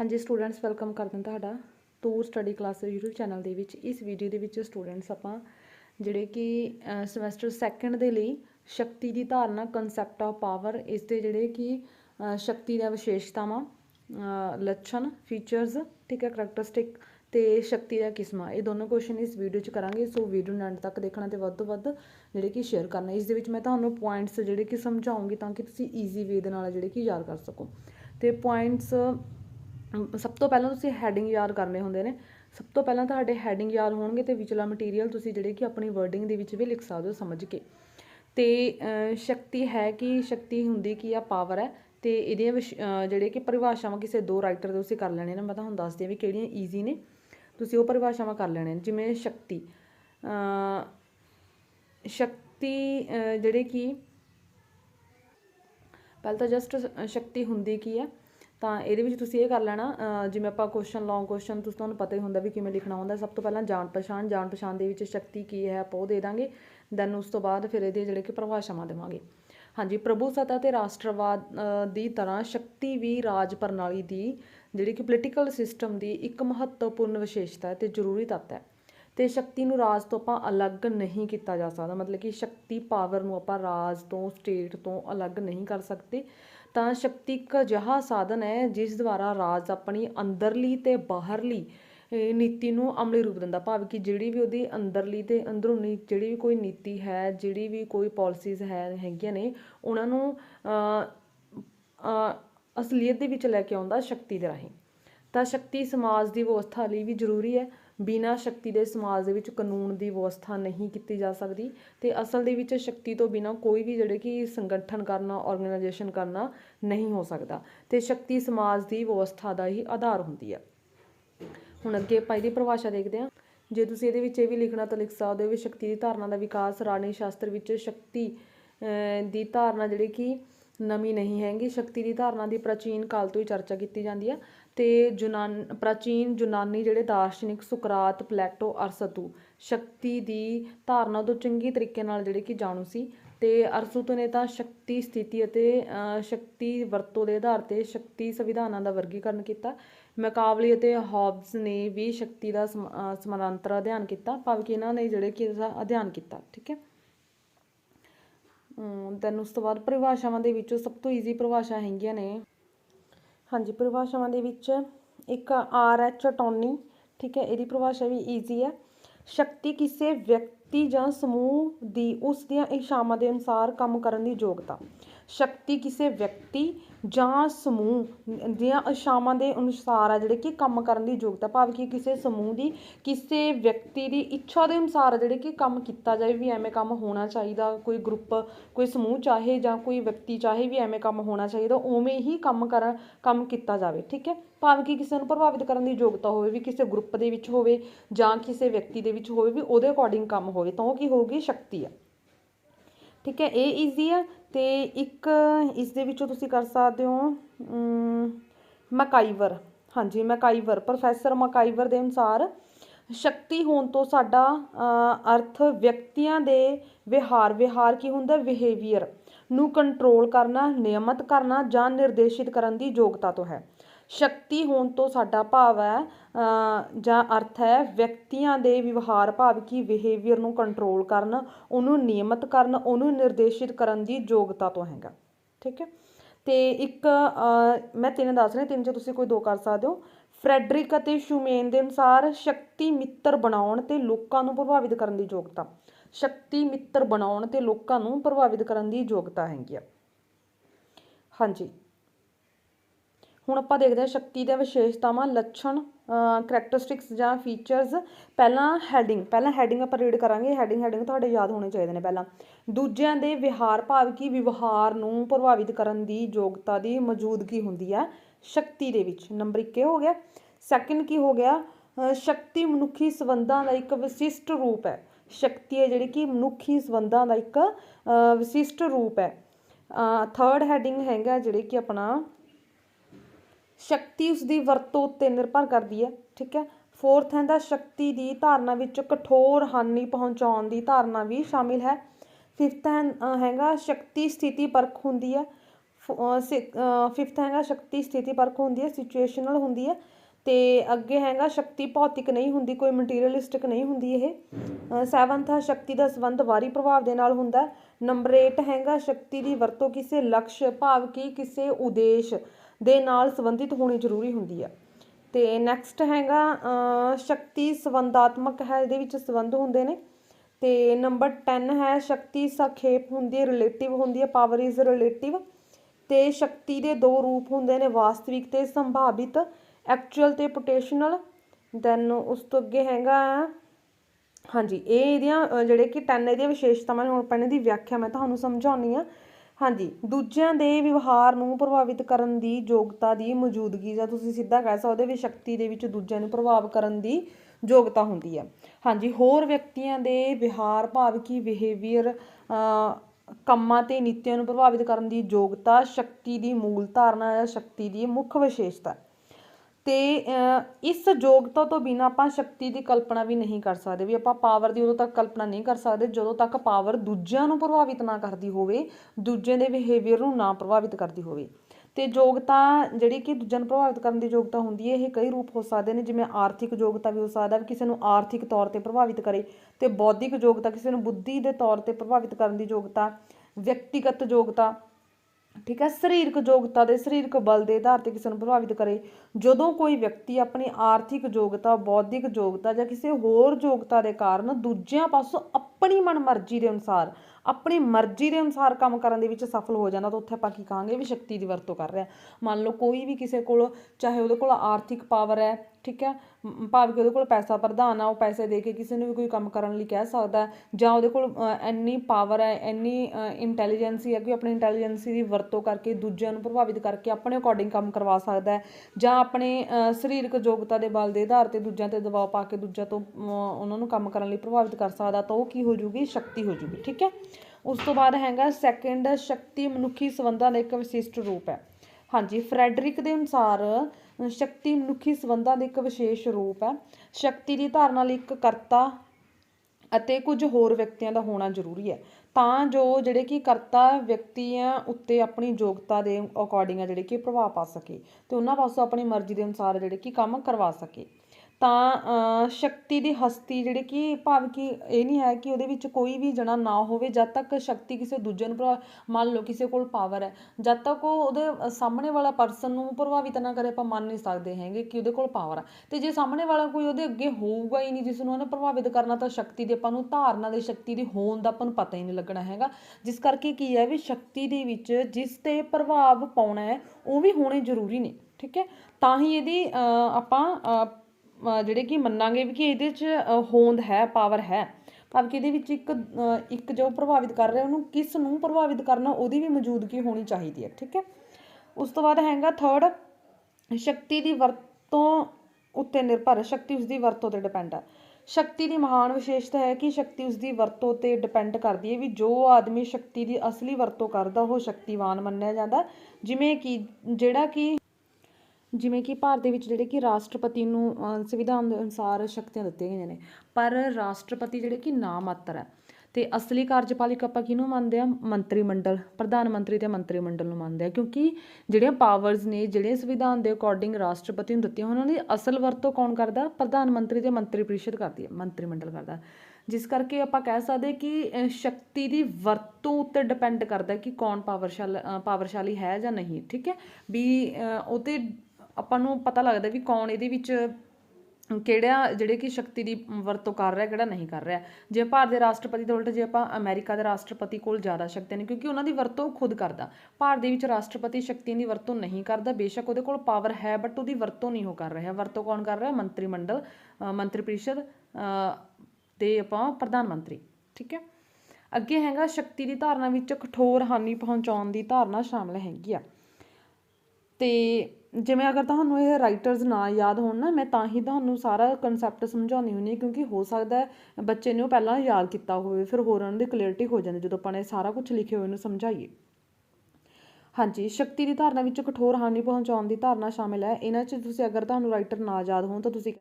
ਹਾਂਜੀ students welcome ਕਰਦੇ ਹਾਂ ਤੁਹਾਡਾ tour study class YouTube channel ਦੇ ਵਿੱਚ। ਇਸ ਵੀਡੀਓ ਦੇ ਵਿੱਚ ਸਟੂਡੈਂਟਸ ਆਪਾਂ ਜਿਹੜੇ ਕਿ ਸਮੈਸਟਰ ਸੈਕੰਡ ਦੇ ਲਈ ਸ਼ਕਤੀ ਦੀ ਧਾਰਨਾ ਕਨਸੈਪਟ ਆਫ ਪਾਵਰ ਇਸ ਦੇ ਜਿਹੜੇ ਕਿ ਸ਼ਕਤੀ ਦੀਆਂ ਵਿਸ਼ੇਸ਼ਤਾਵਾਂ ਲੱਛਣ ਫੀਚਰਸ ਠੀਕ ਹੈ ਕਰੈਕਟਰਿਸਟਿਕ ਤੇ ਸ਼ਕਤੀ ਦੀਆਂ ਕਿਸਮਾਂ। ਇਹ ਦੋਨੋਂ ਕੁਐਸਚਨ ਇਸ ਵੀਡੀਓ 'ਚ ਕਰਾਂਗੇ। ਸੋ ਵੀਡੀਓ ਨੂੰ ਐਂਡ ਤੱਕ ਦੇਖਣਾ ਤੇ ਵੱਧ ਤੋਂ ਵੱਧ ਜਿਹੜੇ ਕਿ ਸ਼ੇਅਰ ਕਰਨਾ। ਇਸ ਦੇ ਵਿੱਚ ਮੈਂ ਤੁਹਾਨੂੰ ਪੁਆਇੰਟਸ ਜਿਹੜੇ ਕਿ ਸਮਝਾਉਂਗੀ ਤਾਂ ਕਿ ਤੁਸੀਂ ਈਜ਼ੀ ਵੇ ਦੇ ਨਾਲ ਜਿਹੜੇ ਕਿ ਯਾਦ ਕਰ ਸਕੋ। ਤੇ ਪੁਆਇੰਟਸ ਸਭ ਤੋਂ ਪਹਿਲਾਂ ਤੁਸੀਂ ਹੈਡਿੰਗ ਯਾਦ ਕਰਨੇ ਹੁੰਦੇ ਨੇ। ਸਭ ਤੋਂ ਪਹਿਲਾਂ ਤੁਹਾਡੇ ਹੈਡਿੰਗ ਯਾਦ ਹੋਣਗੇ ਤੇ ਵਿਚਲਾ ਮਟੀਰੀਅਲ ਤੁਸੀਂ ਜਿਹੜੇ ਕਿ ਆਪਣੀ ਵਰਡਿੰਗ ਦੇ ਵਿੱਚ ਵੀ ਲਿਖ ਸਕਦੇ ਹੋ ਸਮਝ ਕੇ। ਤੇ ਸ਼ਕਤੀ ਹੈ ਕਿ ਸ਼ਕਤੀ ਹੁੰਦੀ ਕੀ ਆ ਪਾਵਰ ਹੈ। ਤੇ ਇਹਦੀਆਂ ਵਿਸ਼- ਜਿਹੜੇ ਕਿ ਪਰਿਭਾਸ਼ਾਵਾਂ ਕਿਸੇ ਦੋ ਰਾਈਟਰ ਦੇ ਤੁਸੀਂ ਕਰ ਲੈਣੇ ਨੇ, ਮੈਂ ਤੁਹਾਨੂੰ ਦੱਸਦੀ ਹਾਂ ਵੀ ਕਿਹੜੀਆਂ ਈਜ਼ੀ ਨੇ। ਤੁਸੀਂ ਉਹ ਪਰਿਭਾਸ਼ਾਵਾਂ ਕਰ ਲੈਣੇ ਨੇ, ਜਿਵੇਂ ਸ਼ਕਤੀ। ਸ਼ਕਤੀ ਜਿਹੜੇ ਕਿ ਪਹਿਲਾਂ ਤਾਂ ਜਸਟ ਸ਼ਕਤੀ ਹੁੰਦੀ ਕੀ ਹੈ ਤਾਂ ਇਹਦੇ ਵਿੱਚ ਤੁਸੀਂ ਇਹ ਕਰ ਲੈਣਾ ਜਿਵੇਂ ਆਪਾਂ ਕੁਐਸਚਨ ਲੌਂਗ ਕੁਐਸਚਨ ਤੁਸੀਂ ਤੁਹਾਨੂੰ ਪਤਾ ਹੀ ਹੁੰਦਾ ਵੀ ਕਿਵੇਂ ਲਿਖਣਾ ਹੁੰਦਾ। ਸਭ ਤੋਂ ਪਹਿਲਾਂ ਜਾਣ ਪਛਾਣ ਜਾਣ ਪਛਾਣ ਦੇ ਵਿੱਚ ਸ਼ਕਤੀ ਕੀ ਹੈ, ਆਪਾਂ ਉਹ ਦੇ ਦਾਂਗੇ। ਦੈਨ ਉਸ ਤੋਂ ਬਾਅਦ ਫਿਰ ਇਹਦੇ ਜਿਹੜੇ ਕਿ ਪਰਿਭਾਸ਼ਾਵਾਂ ਦੇਵਾਂਗੇ। ਹਾਂਜੀ, ਪ੍ਰਭੂ ਸਤਾ ਤੇ ਰਾਸ਼ਟਰਵਾਦ ਦੀ ਤਰ੍ਹਾਂ ਸ਼ਕਤੀ ਵੀ ਰਾਜ ਪ੍ਰਣਾਲੀ ਦੀ ਜਿਹੜੀ ਕਿ ਪੋਲੀਟੀਕਲ ਸਿਸਟਮ ਦੀ ਇੱਕ ਮਹੱਤਵਪੂਰਨ ਵਿਸ਼ੇਸ਼ਤਾ ਹੈ ਤੇ ਜ਼ਰੂਰੀ ਤੱਤ ਹੈ। ਤੇ ਸ਼ਕਤੀ ਨੂੰ ਰਾਜ ਤੋਂ ਆਪਾਂ ਅਲੱਗ ਨਹੀਂ ਕੀਤਾ ਜਾ ਸਕਦਾ। ਮਤਲਬ ਕਿ ਸ਼ਕਤੀ ਪਾਵਰ ਨੂੰ ਆਪਾਂ ਰਾਜ ਤੋਂ ਸਟੇਟ ਤੋਂ ਅਲੱਗ ਨਹੀਂ ਕਰ ਸਕਦੇ। ਤਾਂ ਸ਼ਕਤੀ ਇੱਕ ਅਜਿਹਾ ਸਾਧਨ ਹੈ, ਜਿਸ ਦੁਆਰਾ ਰਾਜ ਆਪਣੀ ਅੰਦਰਲੀ ਤੇ ਬਾਹਰਲੀ ਨੀਤੀ ਨੂੰ ਅਮਲੀ ਰੂਪ ਦਿੰਦਾ। ਭਾਵ ਕਿ ਜਿਹੜੀ ਵੀ ਉਹਦੀ ਅੰਦਰਲੀ ਤੇ ਅੰਦਰੂਨੀ ਜਿਹੜੀ ਵੀ ਕੋਈ ਨੀਤੀ ਹੈ, ਜਿਹੜੀ ਵੀ ਕੋਈ ਪਾਲਿਸੀਜ਼ ਹੈ, ਹੈਗੀਆਂ ਨੇ, ਉਹਨਾਂ ਨੂੰ ਅਸਲੀਅਤ ਦੇ ਵਿੱਚ ਲੈ ਕੇ ਆਉਂਦਾ ਸ਼ਕਤੀ ਦੇ ਰਾਹੀਂ। ਤਾਂ ਸ਼ਕਤੀ ਸਮਾਜ ਦੀ ਵਿਵਸਥਾ ਲਈ ਵੀ ਜ਼ਰੂਰੀ ਹੈ। ਬਿਨਾਂ ਸ਼ਕਤੀ ਦੇ ਸਮਾਜ ਦੇ ਵਿੱਚ ਕਾਨੂੰਨ ਦੀ ਵਿਵਸਥਾ ਨਹੀਂ ਕੀਤੀ ਜਾ ਸਕਦੀ ਤੇ ਅਸਲ ਦੇ ਵਿੱਚ ਸ਼ਕਤੀ ਤੋਂ ਬਿਨਾਂ ਕੋਈ ਵੀ ਜਿਹੜੇ ਕਿ ਸੰਗਠਨ ਕਰਨਾ ਆਰਗੇਨਾਈਜੇਸ਼ਨ ਕਰਨਾ ਨਹੀਂ ਹੋ ਸਕਦਾ ਤੇ ਸ਼ਕਤੀ ਸਮਾਜ ਦੀ ਵਿਵਸਥਾ ਦਾ ਹੀ ਆਧਾਰ ਹੁੰਦੀ ਹੈ ਹੁਣ ਅੱਗੇ ਆਪਾਂ ਇਹਦੀ ਪਰਿਭਾਸ਼ਾ ਦੇਖਦੇ ਹਾਂ। ਜੇ ਤੁਸੀਂ ਇਹਦੇ ਵਿੱਚ ਇਹ ਵੀ ਲਿਖਣਾ ਤਾਂ ਲਿਖ ਸਕਦੇ ਹੋ ਵੀ ਸ਼ਕਤੀ ਦੀ ਧਾਰਨਾ ਦਾ ਵਿਕਾਸ ਰਾਣੀ ਸ਼ਾਸਤਰ ਵਿੱਚ ਸ਼ਕਤੀ ਦੀ ਧਾਰਨਾ ਜਿਹੜੀ ਕਿ ਨਵੀਂ ਨਹੀਂ ਹੈਗੀ, ਸ਼ਕਤੀ ਦੀ ਧਾਰਨਾ ਦੀ ਪ੍ਰਾਚੀਨ ਕਾਲ ਤੋਂ ਹੀ ਚਰਚਾ ਕੀਤੀ ਜਾਂਦੀ ਹੈ ਤੇ ਯੂਨਾਨ ਪ੍ਰਾਚੀਨ ਯੂਨਾਨੀ ਜਿਹੜੇ ਦਾਰਸ਼ਨਿਕ ਸੁਕਰਾਤ, ਪਲੈਟੋ, ਅਰਸਤੂ ਸ਼ਕਤੀ ਦੀ ਧਾਰਨਾ ਤੋਂ ਚੰਗੀ ਤਰੀਕੇ ਨਾਲ ਜਿਹੜੇ ਕਿ ਜਾਣੂ ਸੀ ਤੇ ਅਰਸਤੂ ਨੇ ਤਾਂ ਸ਼ਕਤੀ ਸਥਿਤੀ ਅਤੇ ਸ਼ਕਤੀ ਵਰਤੋਂ ਦੇ ਆਧਾਰ ਤੇ ਸ਼ਕਤੀ ਸੰਵਿਧਾਨਾਂ ਦਾ ਵਰਗੀਕਰਨ ਕੀਤਾ। ਮੈਕਾਵਲੀ ਅਤੇ ਹੌਬਸ ਨੇ ਵੀ ਸ਼ਕਤੀ ਦਾ ਸਮ- ਸਮਾਨਾਂਤਰ ਅਧਿਐਨ ਕੀਤਾ ਭਾਵੇਂ ਕਿ ਇਹਨਾਂ ਨੇ ਜਿਹੜੇ ਕਿ ਇਹਦਾ ਅਧਿਐਨ ਕੀਤਾ, ਠੀਕ ਹੈ? ਦੈਨ ਉਸ ਤੋਂ ਬਾਅਦ ਪਰਿਭਾਸ਼ਾਵਾਂ ਦੇ ਵਿੱਚੋਂ ਸਭ ਤੋਂ ਈਜ਼ੀ ਪਰਿਭਾਸ਼ਾ ਹੈਗੀਆਂ ਨੇ ਹਾਂਜੀ, ਪਰਿਭਾਸ਼ਾਵਾਂ ਦੇ ਵਿੱਚ ਇੱਕ ਆਰ ਐਚ ਟੋਨੀ ਠੀਕ ਹੈ, ਇਹਦੀ ਪਰਿਭਾਸ਼ਾ ਵੀ ਈਜ਼ੀ ਹੈ। ਸ਼ਕਤੀ ਕਿਸੇ ਵਿਅਕਤੀ ਜਾਂ ਸਮੂਹ ਦੀ, ਉਸ ਦੀਆਂ ਇਸ਼ਾਵਾਂ ਦੇ ਅਨੁਸਾਰ ਕੰਮ ਕਰਨ ਦੀ ਯੋਗਤਾ। ਸ਼ਕਤੀ ਕਿਸੇ ਵਿਅਕਤੀ ਜਾਂ ਸਮੂਹ ਦੀਆਂ ਇੱਛਾਵਾਂ ਦੇ ਅਨੁਸਾਰ ਆ, ਜਿਹੜੇ ਕਿ ਕੰਮ ਕਰਨ ਦੀ ਯੋਗਤਾ, ਭਾਵ ਕਿ ਕਿਸੇ ਸਮੂਹ ਦੀ, ਕਿਸੇ ਵਿਅਕਤੀ ਦੀ ਇੱਛਾ ਦੇ ਅਨੁਸਾਰ ਜਿਹੜੇ ਕਿ ਕੰਮ ਕੀਤਾ ਜਾਏ, ਵੀ ਐਵੇਂ ਕੰਮ ਹੋਣਾ ਚਾਹੀਦਾ, ਕੋਈ ਗਰੁੱਪ, ਕੋਈ ਸਮੂਹ ਚਾਹੇ ਜਾਂ ਕੋਈ ਵਿਅਕਤੀ ਚਾਹੇ ਵੀ ਐਵੇਂ ਕੰਮ ਹੋਣਾ ਚਾਹੀਦਾ, ਉਵੇਂ ਹੀ ਕੰਮ ਕਰ ਕੰਮ ਕੀਤਾ ਜਾਵੇ, ਠੀਕ ਹੈ? ਭਾਵ ਕਿ ਕਿਸੇ ਨੂੰ ਪ੍ਰਭਾਵਿਤ ਕਰਨ ਦੀ ਯੋਗਤਾ ਹੋਵੇ, ਵੀ ਕਿਸੇ ਗਰੁੱਪ ਦੇ ਵਿੱਚ ਹੋਵੇ ਜਾਂ ਕਿਸੇ ਵਿਅਕਤੀ ਦੇ ਵਿੱਚ ਹੋਵੇ, ਵੀ ਉਹਦੇ ਅਕੋਰਡਿੰਗ ਕੰਮ ਹੋਵੇ, ਤਾਂ ਉਹ ਕੀ ਹੋਊਗੀ? ਸ਼ਕਤੀ ਆ। ਠੀਕ ਹੈ ਇਹ ਈਜ਼ੀ ਹੈ ਅਤੇ ਇੱਕ ਇਸ ਦੇ ਵਿੱਚੋਂ ਤੁਸੀਂ ਕਰ ਸਕਦੇ ਹੋ ਮਕਾਈਵਰ ਹਾਂਜੀ ਮਕਾਈਵਰ ਪ੍ਰੋਫੈਸਰ ਮਕਾਈਵਰ ਦੇ ਅਨੁਸਾਰ ਸ਼ਕਤੀ ਹੋਣ ਤੋਂ ਸਾਡਾ ਅਰਥ ਵਿਅਕਤੀਆਂ ਦੇ ਵਿਹਾਰ ਵਿਹਾਰ ਕੀ ਹੁੰਦਾ? ਬਿਹੇਵੀਅਰ ਨੂੰ ਕੰਟਰੋਲ ਕਰਨਾ, ਨਿਯਮਤ ਕਰਨਾ ਜਾਂ ਨਿਰਦੇਸ਼ਿਤ ਕਰਨ ਦੀ ਯੋਗਤਾ ਤੋਂ ਹੈ। ਸ਼ਕਤੀ ਹੋਣ ਤੋਂ ਸਾਡਾ ਭਾਵ ਹੈ ਜਾਂ ਅਰਥ ਹੈ ਵਿਅਕਤੀਆਂ ਦੇ ਵਿਵਹਾਰ ਭਾਵ ਕਿ ਬਿਹੇਵੀਅਰ ਨੂੰ ਕੰਟਰੋਲ ਕਰਨ, ਉਹਨੂੰ ਨਿਯਮਤ ਕਰਨ, ਉਹਨੂੰ ਨਿਰਦੇਸ਼ਿਤ ਕਰਨ ਦੀ ਯੋਗਤਾ ਤੋਂ ਹੈਗਾ। ਠੀਕ ਹੈ? ਤੇ ਇੱਕ ਮੈਂ ਤਿੰਨ ਦੱਸ ਰਹੀ ਤਿੰਨ ਚ ਤੁਸੀਂ ਕੋਈ ਦੋ ਕਰ ਸਕਦੇ ਹੋ। ਫਰੈਡਰਿਕ ਅਤੇ ਸ਼ੂਮੇਨ ਦੇ ਅਨੁਸਾਰ ਸ਼ਕਤੀ ਮਿੱਤਰ ਬਣਾਉਣ ਤੇ ਲੋਕਾਂ ਨੂੰ ਪ੍ਰਭਾਵਿਤ ਕਰਨ ਦੀ ਯੋਗਤਾ। ਸ਼ਕਤੀ ਮਿੱਤਰ ਬਣਾਉਣ ਤੇ ਲੋਕਾਂ ਨੂੰ ਪ੍ਰਭਾਵਿਤ ਕਰਨ ਦੀ ਯੋਗਤਾ ਹੈਗੀ ਆ। ਹਾਂਜੀ। ਹੁਣ ਆਪਾਂ ਦੇਖਦੇ ਹਾਂ ਸ਼ਕਤੀ ਦੀਆਂ ਵਿਸ਼ੇਸ਼ਤਾਵਾਂ, ਲੱਛਣ ਕਰੈਕਟਰਿਸਟਿਕਸ ਜਾਂ ਫੀਚਰਸ ਪਹਿਲਾਂ ਹੈਡਿੰਗ ਪਹਿਲਾਂ ਹੈਡਿੰਗ ਆਪਾਂ ਰੀਡ ਕਰਾਂਗੇ। ਹੈਡਿੰਗ ਹੈਡਿੰਗ ਤੁਹਾਡੇ ਯਾਦ ਹੋਣੇ ਚਾਹੀਦੇ ਨੇ ਪਹਿਲਾਂ। ਦੂਜਿਆਂ ਦੇ ਵਿਹਾਰ, ਭਾਵ ਕਿ ਵਿਵਹਾਰ ਨੂੰ ਪ੍ਰਭਾਵਿਤ ਕਰਨ ਦੀ ਯੋਗਤਾ ਦੀ ਮੌਜੂਦਗੀ ਹੁੰਦੀ ਹੈ ਸ਼ਕਤੀ ਦੇ ਵਿੱਚ। ਨੰਬਰ 1 ਇਹ ਹੋ ਗਿਆ। ਸੈਕਿੰਡ ਕੀ ਹੋ ਗਿਆ? ਸ਼ਕਤੀ ਮਨੁੱਖੀ ਸੰਬੰਧਾਂ ਦਾ ਇੱਕ ਵਿਸ਼ਿਸ਼ਟ ਰੂਪ ਹੈ। ਸ਼ਕਤੀ ਹੈ ਜਿਹੜੀ ਕਿ ਮਨੁੱਖੀ ਸੰਬੰਧਾਂ ਦਾ ਇੱਕ ਵਿਸ਼ਿਸ਼ਟ ਰੂਪ ਹੈ। ਥਰਡ ਹੈਡਿੰਗ ਹੈਗਾ ਜਿਹੜੀ ਕਿ ਆਪਣਾ ਸ਼ਕਤੀ ਉਸ ਦੀ ਵਰਤੋਂ ਉੱਤੇ ਨਿਰਭਰ ਕਰਦੀ ਹੈ, ਠੀਕ ਹੈ? ਫੋਰਥ ਹੈ, ਦਾ ਸ਼ਕਤੀ ਦੀ ਧਾਰਨਾ ਵਿੱਚ ਕਠੋਰ ਹਾਨੀ ਪਹੁੰਚਾਉਣ ਦੀ ਧਾਰਨਾ ਵੀ ਸ਼ਾਮਿਲ ਹੈ। ਫਿਫਥ ਹੈਗਾ ਸ਼ਕਤੀ ਸਥਿਤੀ ਪਰਖ ਹੁੰਦੀ ਹੈ। ਫਿਫਥ ਹੈਗਾ ਸ਼ਕਤੀ ਸਥਿਤੀ ਪਰਖ ਹੁੰਦੀ ਹੈ ਸਿਚੁਏਸ਼ਨਲ ਹੁੰਦੀ ਹੈ। ਤੇ ਅੱਗੇ ਹੈਗਾ ਸ਼ਕਤੀ ਭੌਤਿਕ ਨਹੀਂ ਹੁੰਦੀ, ਕੋਈ ਮਟੀਰੀਅਲਿਸਟਿਕ ਨਹੀਂ ਹੁੰਦੀ ਇਹ। ਸੈਵਨਥ ਹੈ, ਸ਼ਕਤੀ ਦਾ ਸੰਬੰਧ ਵਾਰੀ ਪ੍ਰਭਾਵ ਦੇ ਨਾਲ ਹੁੰਦਾ ਨੰਬਰ 8 ਹੈਗਾ ਸ਼ਕਤੀ ਦੀ ਵਰਤੋਂ ਕਿਸੇ ਲਕਸ਼, ਭਾਵ ਕਿ ਕਿਸੇ ਉਦੇਸ਼। ਦੇ ਨਾਲ ਸੰਬੰਧਿਤ ਹੋਣੀ ਜ਼ਰੂਰੀ ਹੁੰਦੀ ਹੈ ਤੇ ਨੈਕਸਟ ਹੈਗਾ ਸ਼ਕਤੀ ਸੰਬੰਧਾਤਮਕ ਹੈ, ਇਹਦੇ ਵਿੱਚ ਸੰਬੰਧ ਹੁੰਦੇ ਨੇ। ਤੇ ਨੰਬਰ 10 ਹੈ, ਸ਼ਕਤੀ ਸੰਖੇਪ ਹੁੰਦੀ ਹੈ ਰਿਲੇਟਿਵ ਹੁੰਦੀ ਹੈ ਪਾਵਰ ਇਜ਼ ਰਿਲੇਟਿਵ ਤੇ ਸ਼ਕਤੀ ਦੇ ਦੋ ਰੂਪ ਹੁੰਦੇ ਨੇ, ਵਾਸਤਵਿਕ ਤੇ ਸੰਭਾਵਿਤ ਐਕਚੁਅਲ ਤੇ ਪੋਟੈਂਸ਼ੀਅਲ ਦੈਨ ਉਸ ਤੋਂ ਅੱਗੇ ਹੈਗਾ, ਹਾਂਜੀ, ਇਹ ਇਹਦੀਆਂ ਜਿਹੜੇ ਕਿ 10 ਇਹਦੀਆਂ ਵਿਸ਼ੇਸ਼ਤਾਵਾਂ ਨੇ, ਹੁਣ ਪਹਿਲਾਂ ਦੀ ਵਿਆਖਿਆ ਮੈਂ ਤੁਹਾਨੂੰ ਸਮਝਾਉਣੀ ਆ ਹਾਂਜੀ, ਦੂਜਿਆਂ ਦੇ ਵਿਵਹਾਰ ਨੂੰ ਪ੍ਰਭਾਵਿਤ ਕਰਨ ਦੀ ਯੋਗਤਾ ਦੀ ਮੌਜੂਦਗੀ ਜਾਂ ਤੁਸੀਂ ਸਿੱਧਾ ਕਹਿ ਸਕਦੇ ਵੀ ਸ਼ਕਤੀ ਦੇ ਵਿੱਚ ਦੂਜਿਆਂ ਨੂੰ ਪ੍ਰਭਾਵ ਕਰਨ ਦੀ ਯੋਗਤਾ ਹੁੰਦੀ ਹੈ। ਹਾਂਜੀ, ਹੋਰ ਵਿਅਕਤੀਆਂ ਦੇ ਵਿਹਾਰ ਭਾਵ ਕੀ ਬਿਹੇਵੀਅਰ ਕੰਮਾਂ ਤੇ ਨੀਤੀਆਂ ਨੂੰ ਪ੍ਰਭਾਵਿਤ ਕਰਨ ਦੀ ਯੋਗਤਾ, ਸ਼ਕਤੀ ਦੀ ਮੂਲ ਧਾਰਨਾ ਜਾਂ ਸ਼ਕਤੀ ਦੀ ਮੁੱਖ ਵਿਸ਼ੇਸ਼ਤਾ। ਅਤੇ ਇਸ ਯੋਗਤਾ ਤੋਂ ਬਿਨਾਂ ਆਪਾਂ ਸ਼ਕਤੀ ਦੀ ਕਲਪਨਾ ਵੀ ਨਹੀਂ ਕਰ ਸਕਦੇ, ਵੀ ਆਪਾਂ ਪਾਵਰ ਦੀ ਉਦੋਂ ਤੱਕ ਕਲਪਨਾ ਨਹੀਂ ਕਰ ਸਕਦੇ, ਜਦੋਂ ਤੱਕ ਪਾਵਰ ਦੂਜਿਆਂ ਨੂੰ ਪ੍ਰਭਾਵਿਤ ਨਾ ਕਰਦੀ ਹੋਵੇ ਦੂਜਿਆਂ ਦੇ ਬਿਹੇਵੀਅਰ ਨੂੰ ਨਾ ਪ੍ਰਭਾਵਿਤ ਕਰਦੀ ਹੋਵੇ। ਤੇ ਯੋਗਤਾ ਜਿਹੜੀ ਕਿ ਦੂਜਿਆਂ ਨੂੰ ਪ੍ਰਭਾਵਿਤ ਕਰਨ ਦੀ ਯੋਗਤਾ ਹੁੰਦੀ ਹੈ, ਇਹ ਕਈ ਰੂਪ ਹੋ ਸਕਦੇ ਨੇ, ਜਿਵੇਂ ਆਰਥਿਕ ਯੋਗਤਾ ਵੀ ਹੋ ਸਕਦਾ ਵੀ ਕਿਸੇ ਨੂੰ ਆਰਥਿਕ ਤੌਰ ਤੇ ਪ੍ਰਭਾਵਿਤ ਕਰੇ ਤੇ ਬੌਧਿਕ ਯੋਗਤਾ, ਕਿਸੇ ਨੂੰ ਬੁੱਧੀ ਦੇ ਤੌਰ ਤੇ ਪ੍ਰਭਾਵਿਤ ਕਰਨ ਦੀ ਯੋਗਤਾ, ਵਿਅਕਤੀਗਤ ਯੋਗਤਾ ਠੀਕ ਹੈ, ਸਰੀਰਕ ਯੋਗਤਾ ਦੇ, ਸਰੀਰਕ ਬਲ ਦੇ ਆਧਾਰ ਤੇ ਕਿਸੇ ਨੂੰ ਪ੍ਰਭਾਵਿਤ ਕਰੇ। ਜਦੋਂ ਕੋਈ ਵਿਅਕਤੀ ਆਪਣੀ ਆਰਥਿਕ ਯੋਗਤਾ, ਬੌਧਿਕ ਯੋਗਤਾ ਜਾਂ ਕਿਸੇ ਹੋਰ ਯੋਗਤਾ ਦੇ ਕਾਰਨ ਦੂਜਿਆਂ ਪਾਸੋਂ ਆਪਣੀ ਮਨਮਰਜ਼ੀ ਦੇ ਅਨੁਸਾਰ, ਆਪਣੀ ਮਰਜ਼ੀ ਦੇ ਅਨੁਸਾਰ ਕੰਮ ਕਰਨ ਦੇ ਵਿੱਚ ਸਫਲ ਹੋ ਜਾਂਦਾ, ਤਾਂ ਉੱਥੇ ਆਪਾਂ ਕੀ ਕਹਾਂਗੇ? ਵੀ ਸ਼ਕਤੀ ਦੀ ਵਰਤੋਂ ਕਰ ਰਿਹਾ। ਮੰਨ ਲਓ ਕੋਈ ਵੀ ਕਿਸੇ ਕੋਲ, ਚਾਹੇ ਉਹਦੇ ਕੋਲ ਆਰਥਿਕ ਪਾਵਰ ਹੈ ਠੀਕ ਹੈ? ਭਾਵੇਂ ਕਿ ਉਹਦੇ ਕੋਲ ਪੈਸਾ ਪ੍ਰਧਾਨ ਆ ਉਹ ਪੈਸੇ ਦੇ ਕੇ ਕਿਸੇ ਨੂੰ ਵੀ ਕੋਈ ਕੰਮ ਕਰਨ ਲਈ ਕਹਿ ਸਕਦਾ ਜਾਂ ਉਹਦੇ ਕੋਲ ਅ, ਇੰਨੀ ਪਾਵਰ ਹੈ ਇੰਨੀ ਇੰਟੈਲੀਜੈਂਸੀ ਹੈ ਕਿ ਆਪਣੀ ਇੰਟੈਲੀਜੈਂਸੀ ਦੀ ਵਰਤੋਂ ਕਰਕੇ ਦੂਜਿਆਂ ਨੂੰ ਪ੍ਰਭਾਵਿਤ ਕਰਕੇ ਆਪਣੇ ਅਕੋਰਡਿੰਗ ਕੰਮ ਕਰਵਾ ਸਕਦਾ ਹੈ ਜਾਂ ਆਪਣੇ ਸਰੀਰਕ ਯੋਗਤਾ ਦੇ ਬਲ ਦੇ ਆਧਾਰ ਤੇ ਦੂਜਿਆਂ ਤੇ ਦਬਾਅ ਪਾ ਕੇ ਦੂਜਿਆਂ ਤੋਂ ਉਹਨਾਂ ਨੂੰ ਕੰਮ ਕਰਨ ਲਈ ਪ੍ਰਭਾਵਿਤ ਕਰ ਸਕਦਾ ਤਾਂ ਉਹ ਕੀ ਹੋ ਜੂਗੀ? ਸ਼ਕਤੀ ਹੋ ਜੂਗੀ ਠੀਕ ਹੈ? ਉਸ ਤੋਂ ਬਾਅਦ ਹੈਗਾ ਸੈਕੰਡ ਸ਼ਕਤੀ ਮਨੁੱਖੀ ਸੰਬੰਧਾਂ ਦਾ ਇੱਕ ਵਿਸ਼ਿਸ਼ਟ ਰੂਪ ਹੈ। ਹਾਂਜੀ, ਫਰੈਡਰਿਕ ਦੇ ਅਨੁਸਾਰ ਸ਼ਕਤੀ ਮਨੁੱਖੀ ਸੰਬੰਧਾਂ ਦਾ ਇੱਕ ਵਿਸ਼ੇਸ਼ ਰੂਪ ਹੈ। ਸ਼ਕਤੀ ਦੀ ਧਾਰਨਾ ਲਈ ਇੱਕ ਕਰਤਾ ਅਤੇ ਕੁਝ ਹੋਰ ਵਿਅਕਤੀਆਂ ਦਾ ਹੋਣਾ ਜ਼ਰੂਰੀ ਹੈ। ਤਾਂ ਜੋ ਜਿਹੜੇ ਕਿ ਕਰਤਾ ਵਿਅਕਤੀਆਂ ਉੱਤੇ ਆਪਣੀ ਯੋਗਤਾ ਦੇ ਅਕੋਰਡਿੰਗ ਆ ਜਿਹੜੇ ਕਿ ਪ੍ਰਭਾਵ ਪਾ ਸਕੇ ਤੇ ਉਹਨਾਂ ਪਾਸੋਂ ਆਪਣੀ ਮਰਜ਼ੀ ਦੇ ਅਨੁਸਾਰ ਜਿਹੜੇ ਕਿ ਕੰਮ ਕਰਵਾ ਸਕੇ। ਤਾਂ ਸ਼ਕਤੀ ਦੀ ਹਸਤੀ ਜਿਹੜੇ ਕਿ ਭਾਵ ਕਿ ਇਹ ਨਹੀਂ ਹੈ ਕਿ ਉਹਦੇ ਵਿੱਚ ਕੋਈ ਵੀ ਜਣਾ ਨਾ ਹੋਵੇ, ਜਦ ਤੱਕ ਸ਼ਕਤੀ ਕਿਸੇ ਦੂਜੇ ਨੂੰ ਪ੍ਰਭਾਵ ਮੰਨ ਲਓ ਕਿਸੇ ਕੋਲ ਪਾਵਰ ਹੈ, ਜਦ ਤੱਕ ਉਹ ਉਹਦੇ ਸਾਹਮਣੇ ਵਾਲਾ ਪਰਸਨ ਨੂੰ ਪ੍ਰਭਾਵਿਤ ਨਾ ਕਰੇ, ਆਪਾਂ ਮੰਨ ਨਹੀਂ ਸਕਦੇ ਹੈਗੇ ਕਿ ਉਹਦੇ ਕੋਲ ਪਾਵਰ ਹੈ ਤੇ ਜੇ ਸਾਹਮਣੇ ਵਾਲਾ ਕੋਈ ਉਹਦੇ ਅੱਗੇ ਹੋਊਗਾ ਹੀ ਨਹੀਂ, ਜਿਸ ਨੂੰ ਉਹਨੇ ਪ੍ਰਭਾਵਿਤ ਕਰਨਾ, ਤਾਂ ਸ਼ਕਤੀ ਦੀ ਆਪਾਂ ਨੂੰ ਧਾਰਨਾ ਦੇ ਸ਼ਕਤੀ ਦੀ ਹੋਣ ਦਾ ਆਪਾਂ ਨੂੰ ਪਤਾ ਹੀ ਨਹੀਂ ਲੱਗਣਾ ਹੈਗਾ। ਜਿਸ ਕਰਕੇ ਕੀ ਹੈ ਵੀ ਸ਼ਕਤੀ ਦੇ ਵਿੱਚ ਜਿਸ ਤੇ ਪ੍ਰਭਾਵ ਪਾਉਣਾ ਹੈ, ਉਹ ਵੀ ਹੋਣੇ ਜ਼ਰੂਰੀ ਨੇ, ਠੀਕ ਹੈ? ਤਾਂ ਹੀ ਇਹਦੀ ਆਪਾਂ ਜਿਹੜੇ ਕਿ ਮੰਨਾਂਗੇ ਵੀ ਕਿ ਇਹਦੇ 'ਚ ਹੋਂਦ ਹੈ ਪਾਵਰ ਹੈ। ਭਾਵ ਕਿ ਇਹਦੇ ਵਿੱਚ ਇੱਕ ਇੱਕ ਜੋ ਪ੍ਰਭਾਵਿਤ ਕਰ ਰਿਹਾ, ਉਹਨੂੰ ਕਿਸ ਨੂੰ ਪ੍ਰਭਾਵਿਤ ਕਰਨਾ, ਉਹਦੀ ਵੀ ਮੌਜੂਦਗੀ ਹੋਣੀ ਚਾਹੀਦੀ ਹੈ, ਠੀਕ ਹੈ? ਉਸ ਤੋਂ ਬਾਅਦ ਹੈਗਾ ਥਰਡ ਸ਼ਕਤੀ ਦੀ ਵਰਤੋਂ ਉੱਤੇ ਨਿਰਭਰ, ਸ਼ਕਤੀ ਉਸ ਦੀ ਵਰਤੋਂ ਤੇ ਡਿਪੈਂਡ ਹੈ। ਸ਼ਕਤੀ ਦੀ ਮਹਾਨ ਵਿਸ਼ੇਸ਼ਤਾ ਹੈ ਕਿ ਸ਼ਕਤੀ ਉਸ ਦੀ ਵਰਤੋਂ ਤੇ ਡਿਪੈਂਡ ਕਰਦੀ ਹੈ ਵੀ ਜੋ ਆਦਮੀ ਸ਼ਕਤੀ ਦੀ ਅਸਲੀ ਵਰਤੋਂ ਕਰਦਾ, ਉਹ ਸ਼ਕਤੀਵਾਨ ਮੰਨਿਆ ਜਾਂਦਾ। ਜਿਵੇਂ ਕਿ, ਜਿਹੜਾ ਕਿ ਜਿਵੇਂ ਕਿ ਭਾਰਤ ਦੇ ਵਿੱਚ ਜਿਹੜੇ ਕਿ ਰਾਸ਼ਟਰਪਤੀ ਨੂੰ ਸੰਵਿਧਾਨ ਦੇ ਅਨੁਸਾਰ ਸ਼ਕਤੀਆਂ ਦਿੱਤੀਆਂ ਗਈਆਂ ਨੇ ਪਰ ਰਾਸ਼ਟਰਪਤੀ ਜਿਹੜੇ ਕਿ ਨਾ ਮਾਤਰ ਹੈ ਤੇ ਅਸਲੀ ਕਾਰਜਪਾਲਿਕਾ ਆਪਾਂ ਕਿਹਨੂੰ ਮੰਨਦੇ ਆ ਮੰਤਰੀ ਮੰਡਲ ਪ੍ਰਧਾਨ ਮੰਤਰੀ ਤੇ ਮੰਤਰੀ ਮੰਡਲ ਨੂੰ ਮੰਨਦੇ ਆ ਕਿਉਂਕਿ ਜਿਹੜੀਆਂ ਪਾਵਰਸ ਨੇ ਜਿਹੜੇ ਸੰਵਿਧਾਨ ਦੇ ਅਕੋਰਡਿੰਗ ਰਾਸ਼ਟਰਪਤੀ ਨੂੰ ਦਿੱਤੀਆਂ ਉਹਨਾਂ ਦੀ ਅਸਲ ਵਰਤੋਂ ਕੌਣ ਕਰਦਾ? ਪ੍ਰਧਾਨ ਮੰਤਰੀ ਤੇ ਮੰਤਰੀ ਪਰਿਸ਼ਦ ਕਰਦੀ ਹੈ ਮੰਤਰੀ ਮੰਡਲ ਕਰਦਾ ਜਿਸ ਕਰਕੇ ਆਪਾਂ ਕਹਿ ਸਕਦੇ ਕਿ ਸ਼ਕਤੀ ਦੀ ਵਰਤੋਂ ਉੱਤੇ ਡਿਪੈਂਡ ਕਰਦਾ ਕਿ ਕੌਣ ਪਾਵਰਸ਼ਾਲ ਪਾਵਰਸ਼ਾਲੀ ਹੈ ਜਾਂ ਨਹੀਂ ਠੀਕ ਹੈ? ਵੀ ਅ, ਉਹ ਤੇ ਆਪਾਂ ਨੂੰ ਪਤਾ ਲੱਗਦਾ ਵੀ ਕੌਣ ਇਹਦੇ ਵਿੱਚ ਕਿਹੜਾ ਜਿਹੜੇ ਕਿ ਸ਼ਕਤੀ ਦੀ ਵਰਤੋਂ ਕਰ ਰਿਹਾ ਕਿਹੜਾ ਨਹੀਂ ਕਰ ਰਿਹਾ। ਜੇ ਭਾਰਤ ਦੇ ਰਾਸ਼ਟਰਪਤੀ ਦੇ ਉਲਟ ਜੇ ਆਪਾਂ ਅਮਰੀਕਾ ਦੇ ਰਾਸ਼ਟਰਪਤੀ ਕੋਲ ਜ਼ਿਆਦਾ ਸ਼ਕਤੀਆਂ ਨੇ ਕਿਉਂਕਿ ਉਹਨਾਂ ਦੀ ਵਰਤੋਂ ਖੁਦ ਕਰਦਾ। ਭਾਰਤ ਦੇ ਵਿੱਚ ਰਾਸ਼ਟਰਪਤੀ ਸ਼ਕਤੀਆਂ ਦੀ ਵਰਤੋਂ ਨਹੀਂ ਕਰਦਾ ਬੇਸ਼ੱਕ ਉਹਦੇ ਕੋਲ ਪਾਵਰ ਹੈ ਬਟ ਉਹਦੀ ਵਰਤੋਂ ਨਹੀਂ ਉਹ ਕਰ ਰਿਹਾ। ਵਰਤੋਂ ਕੌਣ ਕਰ ਰਿਹਾ? ਮੰਤਰੀ ਮੰਡਲ ਮੰਤਰੀ ਪਰਿਸ਼ਦ ਅ, ਤੇ ਆਪਾਂ ਪ੍ਰਧਾਨ ਮੰਤਰੀ ਠੀਕ ਹੈ? ਅੱਗੇ ਹੈਗਾ ਸ਼ਕਤੀ ਦੀ ਧਾਰਨਾ ਵਿੱਚ ਕਠੋਰ ਹਾਨੀ ਪਹੁੰਚਾਉਣ ਦੀ ਧਾਰਨਾ ਸ਼ਾਮਲ ਹੈਗੀ ਆ। ਅਤੇ ਜਿਵੇਂ ਅਗਰ ਤੁਹਾਨੂੰ ਇਹ ਰਾਈਟਰਸ ਨਾ ਯਾਦ ਹੋਣ ਨਾ, ਮੈਂ ਤਾਂ ਹੀ ਤੁਹਾਨੂੰ ਸਾਰਾ ਕਨਸੈਪਟ ਸਮਝਾਉਂਦੀ ਹੁੰਦੀ ਹਾਂ, ਕਿਉਂਕਿ ਹੋ ਸਕਦਾ ਬੱਚੇ ਨੇ ਉਹ ਪਹਿਲਾਂ ਯਾਦ ਕੀਤਾ ਹੋਵੇ, ਫਿਰ ਹੋਰ ਉਹਨਾਂ ਦੀ ਕਲੀਅਰਟੀ ਹੋ ਜਾਂਦੀ ਜਦੋਂ ਆਪਾਂ ਨੇ ਸਾਰਾ ਕੁਝ ਲਿਖੇ ਹੋਏ ਨੂੰ ਸਮਝਾਈਏ। ਹਾਂਜੀ, ਸ਼ਕਤੀ ਦੀ ਧਾਰਨਾ ਵਿੱਚ ਕਠੋਰ ਹਾਨੀ ਪਹੁੰਚਾਉਣ ਦੀ ਧਾਰਨਾ ਸ਼ਾਮਿਲ ਹੈ। ਇਹਨਾਂ 'ਚ ਤੁਸੀਂ ਅਗਰ ਤੁਹਾਨੂੰ ਰਾਈਟਰ ਨਾ ਯਾਦ ਹੋਣ ਤਾਂ ਤੁਸੀਂ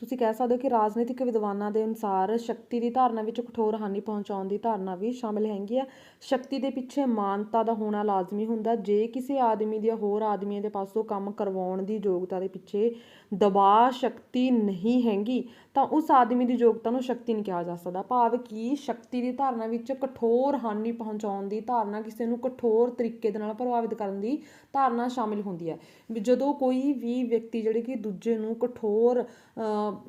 ਤੁਸੀਂ ਕਹਿ ਸਕਦੇ ਹੋ ਕਿ ਰਾਜਨੀਤਿਕ ਵਿਦਵਾਨਾਂ ਦੇ ਅਨੁਸਾਰ ਸ਼ਕਤੀ ਦੀ ਧਾਰਨਾ ਵਿੱਚ ਕਠੋਰ ਹਾਨੀ ਪਹੁੰਚਾਉਣ ਦੀ ਧਾਰਨਾ ਵੀ ਸ਼ਾਮਿਲ ਹੈਗੀ ਹੈ ਸ਼ਕਤੀ ਦੇ ਪਿੱਛੇ ਮਾਨਤਾ ਦਾ ਹੋਣਾ ਲਾਜ਼ਮੀ ਹੁੰਦਾ। ਜੇ ਕਿਸੇ ਆਦਮੀ ਦੀ ਹੋਰ ਆਦਮੀਆਂ ਦੇ ਪਾਸੋਂ ਕੰਮ ਕਰਵਾਉਣ ਦੀ ਯੋਗਤਾ ਦੇ ਪਿੱਛੇ ਦਬਾਅ ਸ਼ਕਤੀ ਨਹੀਂ ਹੈਗੀ, ਤਾਂ ਉਸ ਆਦਮੀ ਦੀ ਯੋਗਤਾ ਨੂੰ ਸ਼ਕਤੀ ਨਹੀਂ ਕਿਹਾ ਜਾ ਸਕਦਾ। ਭਾਵ ਕਿ ਸ਼ਕਤੀ ਦੀ ਧਾਰਨਾ ਵਿੱਚ ਕਠੋਰ ਹਾਨੀ ਪਹੁੰਚਾਉਣ ਦੀ ਧਾਰਨਾ ਕਿਸੇ ਨੂੰ ਕਠੋਰ ਤਰੀਕੇ ਦੇ ਨਾਲ ਪ੍ਰਭਾਵਿਤ ਕਰਨ ਦੀ ਧਾਰਨਾ ਸ਼ਾਮਿਲ ਹੁੰਦੀ ਹੈ। ਵੀ ਜਦੋਂ ਕੋਈ ਵੀ ਵਿਅਕਤੀ ਜਿਹੜੇ ਕਿ ਦੂਜੇ ਨੂੰ ਕਠੋਰ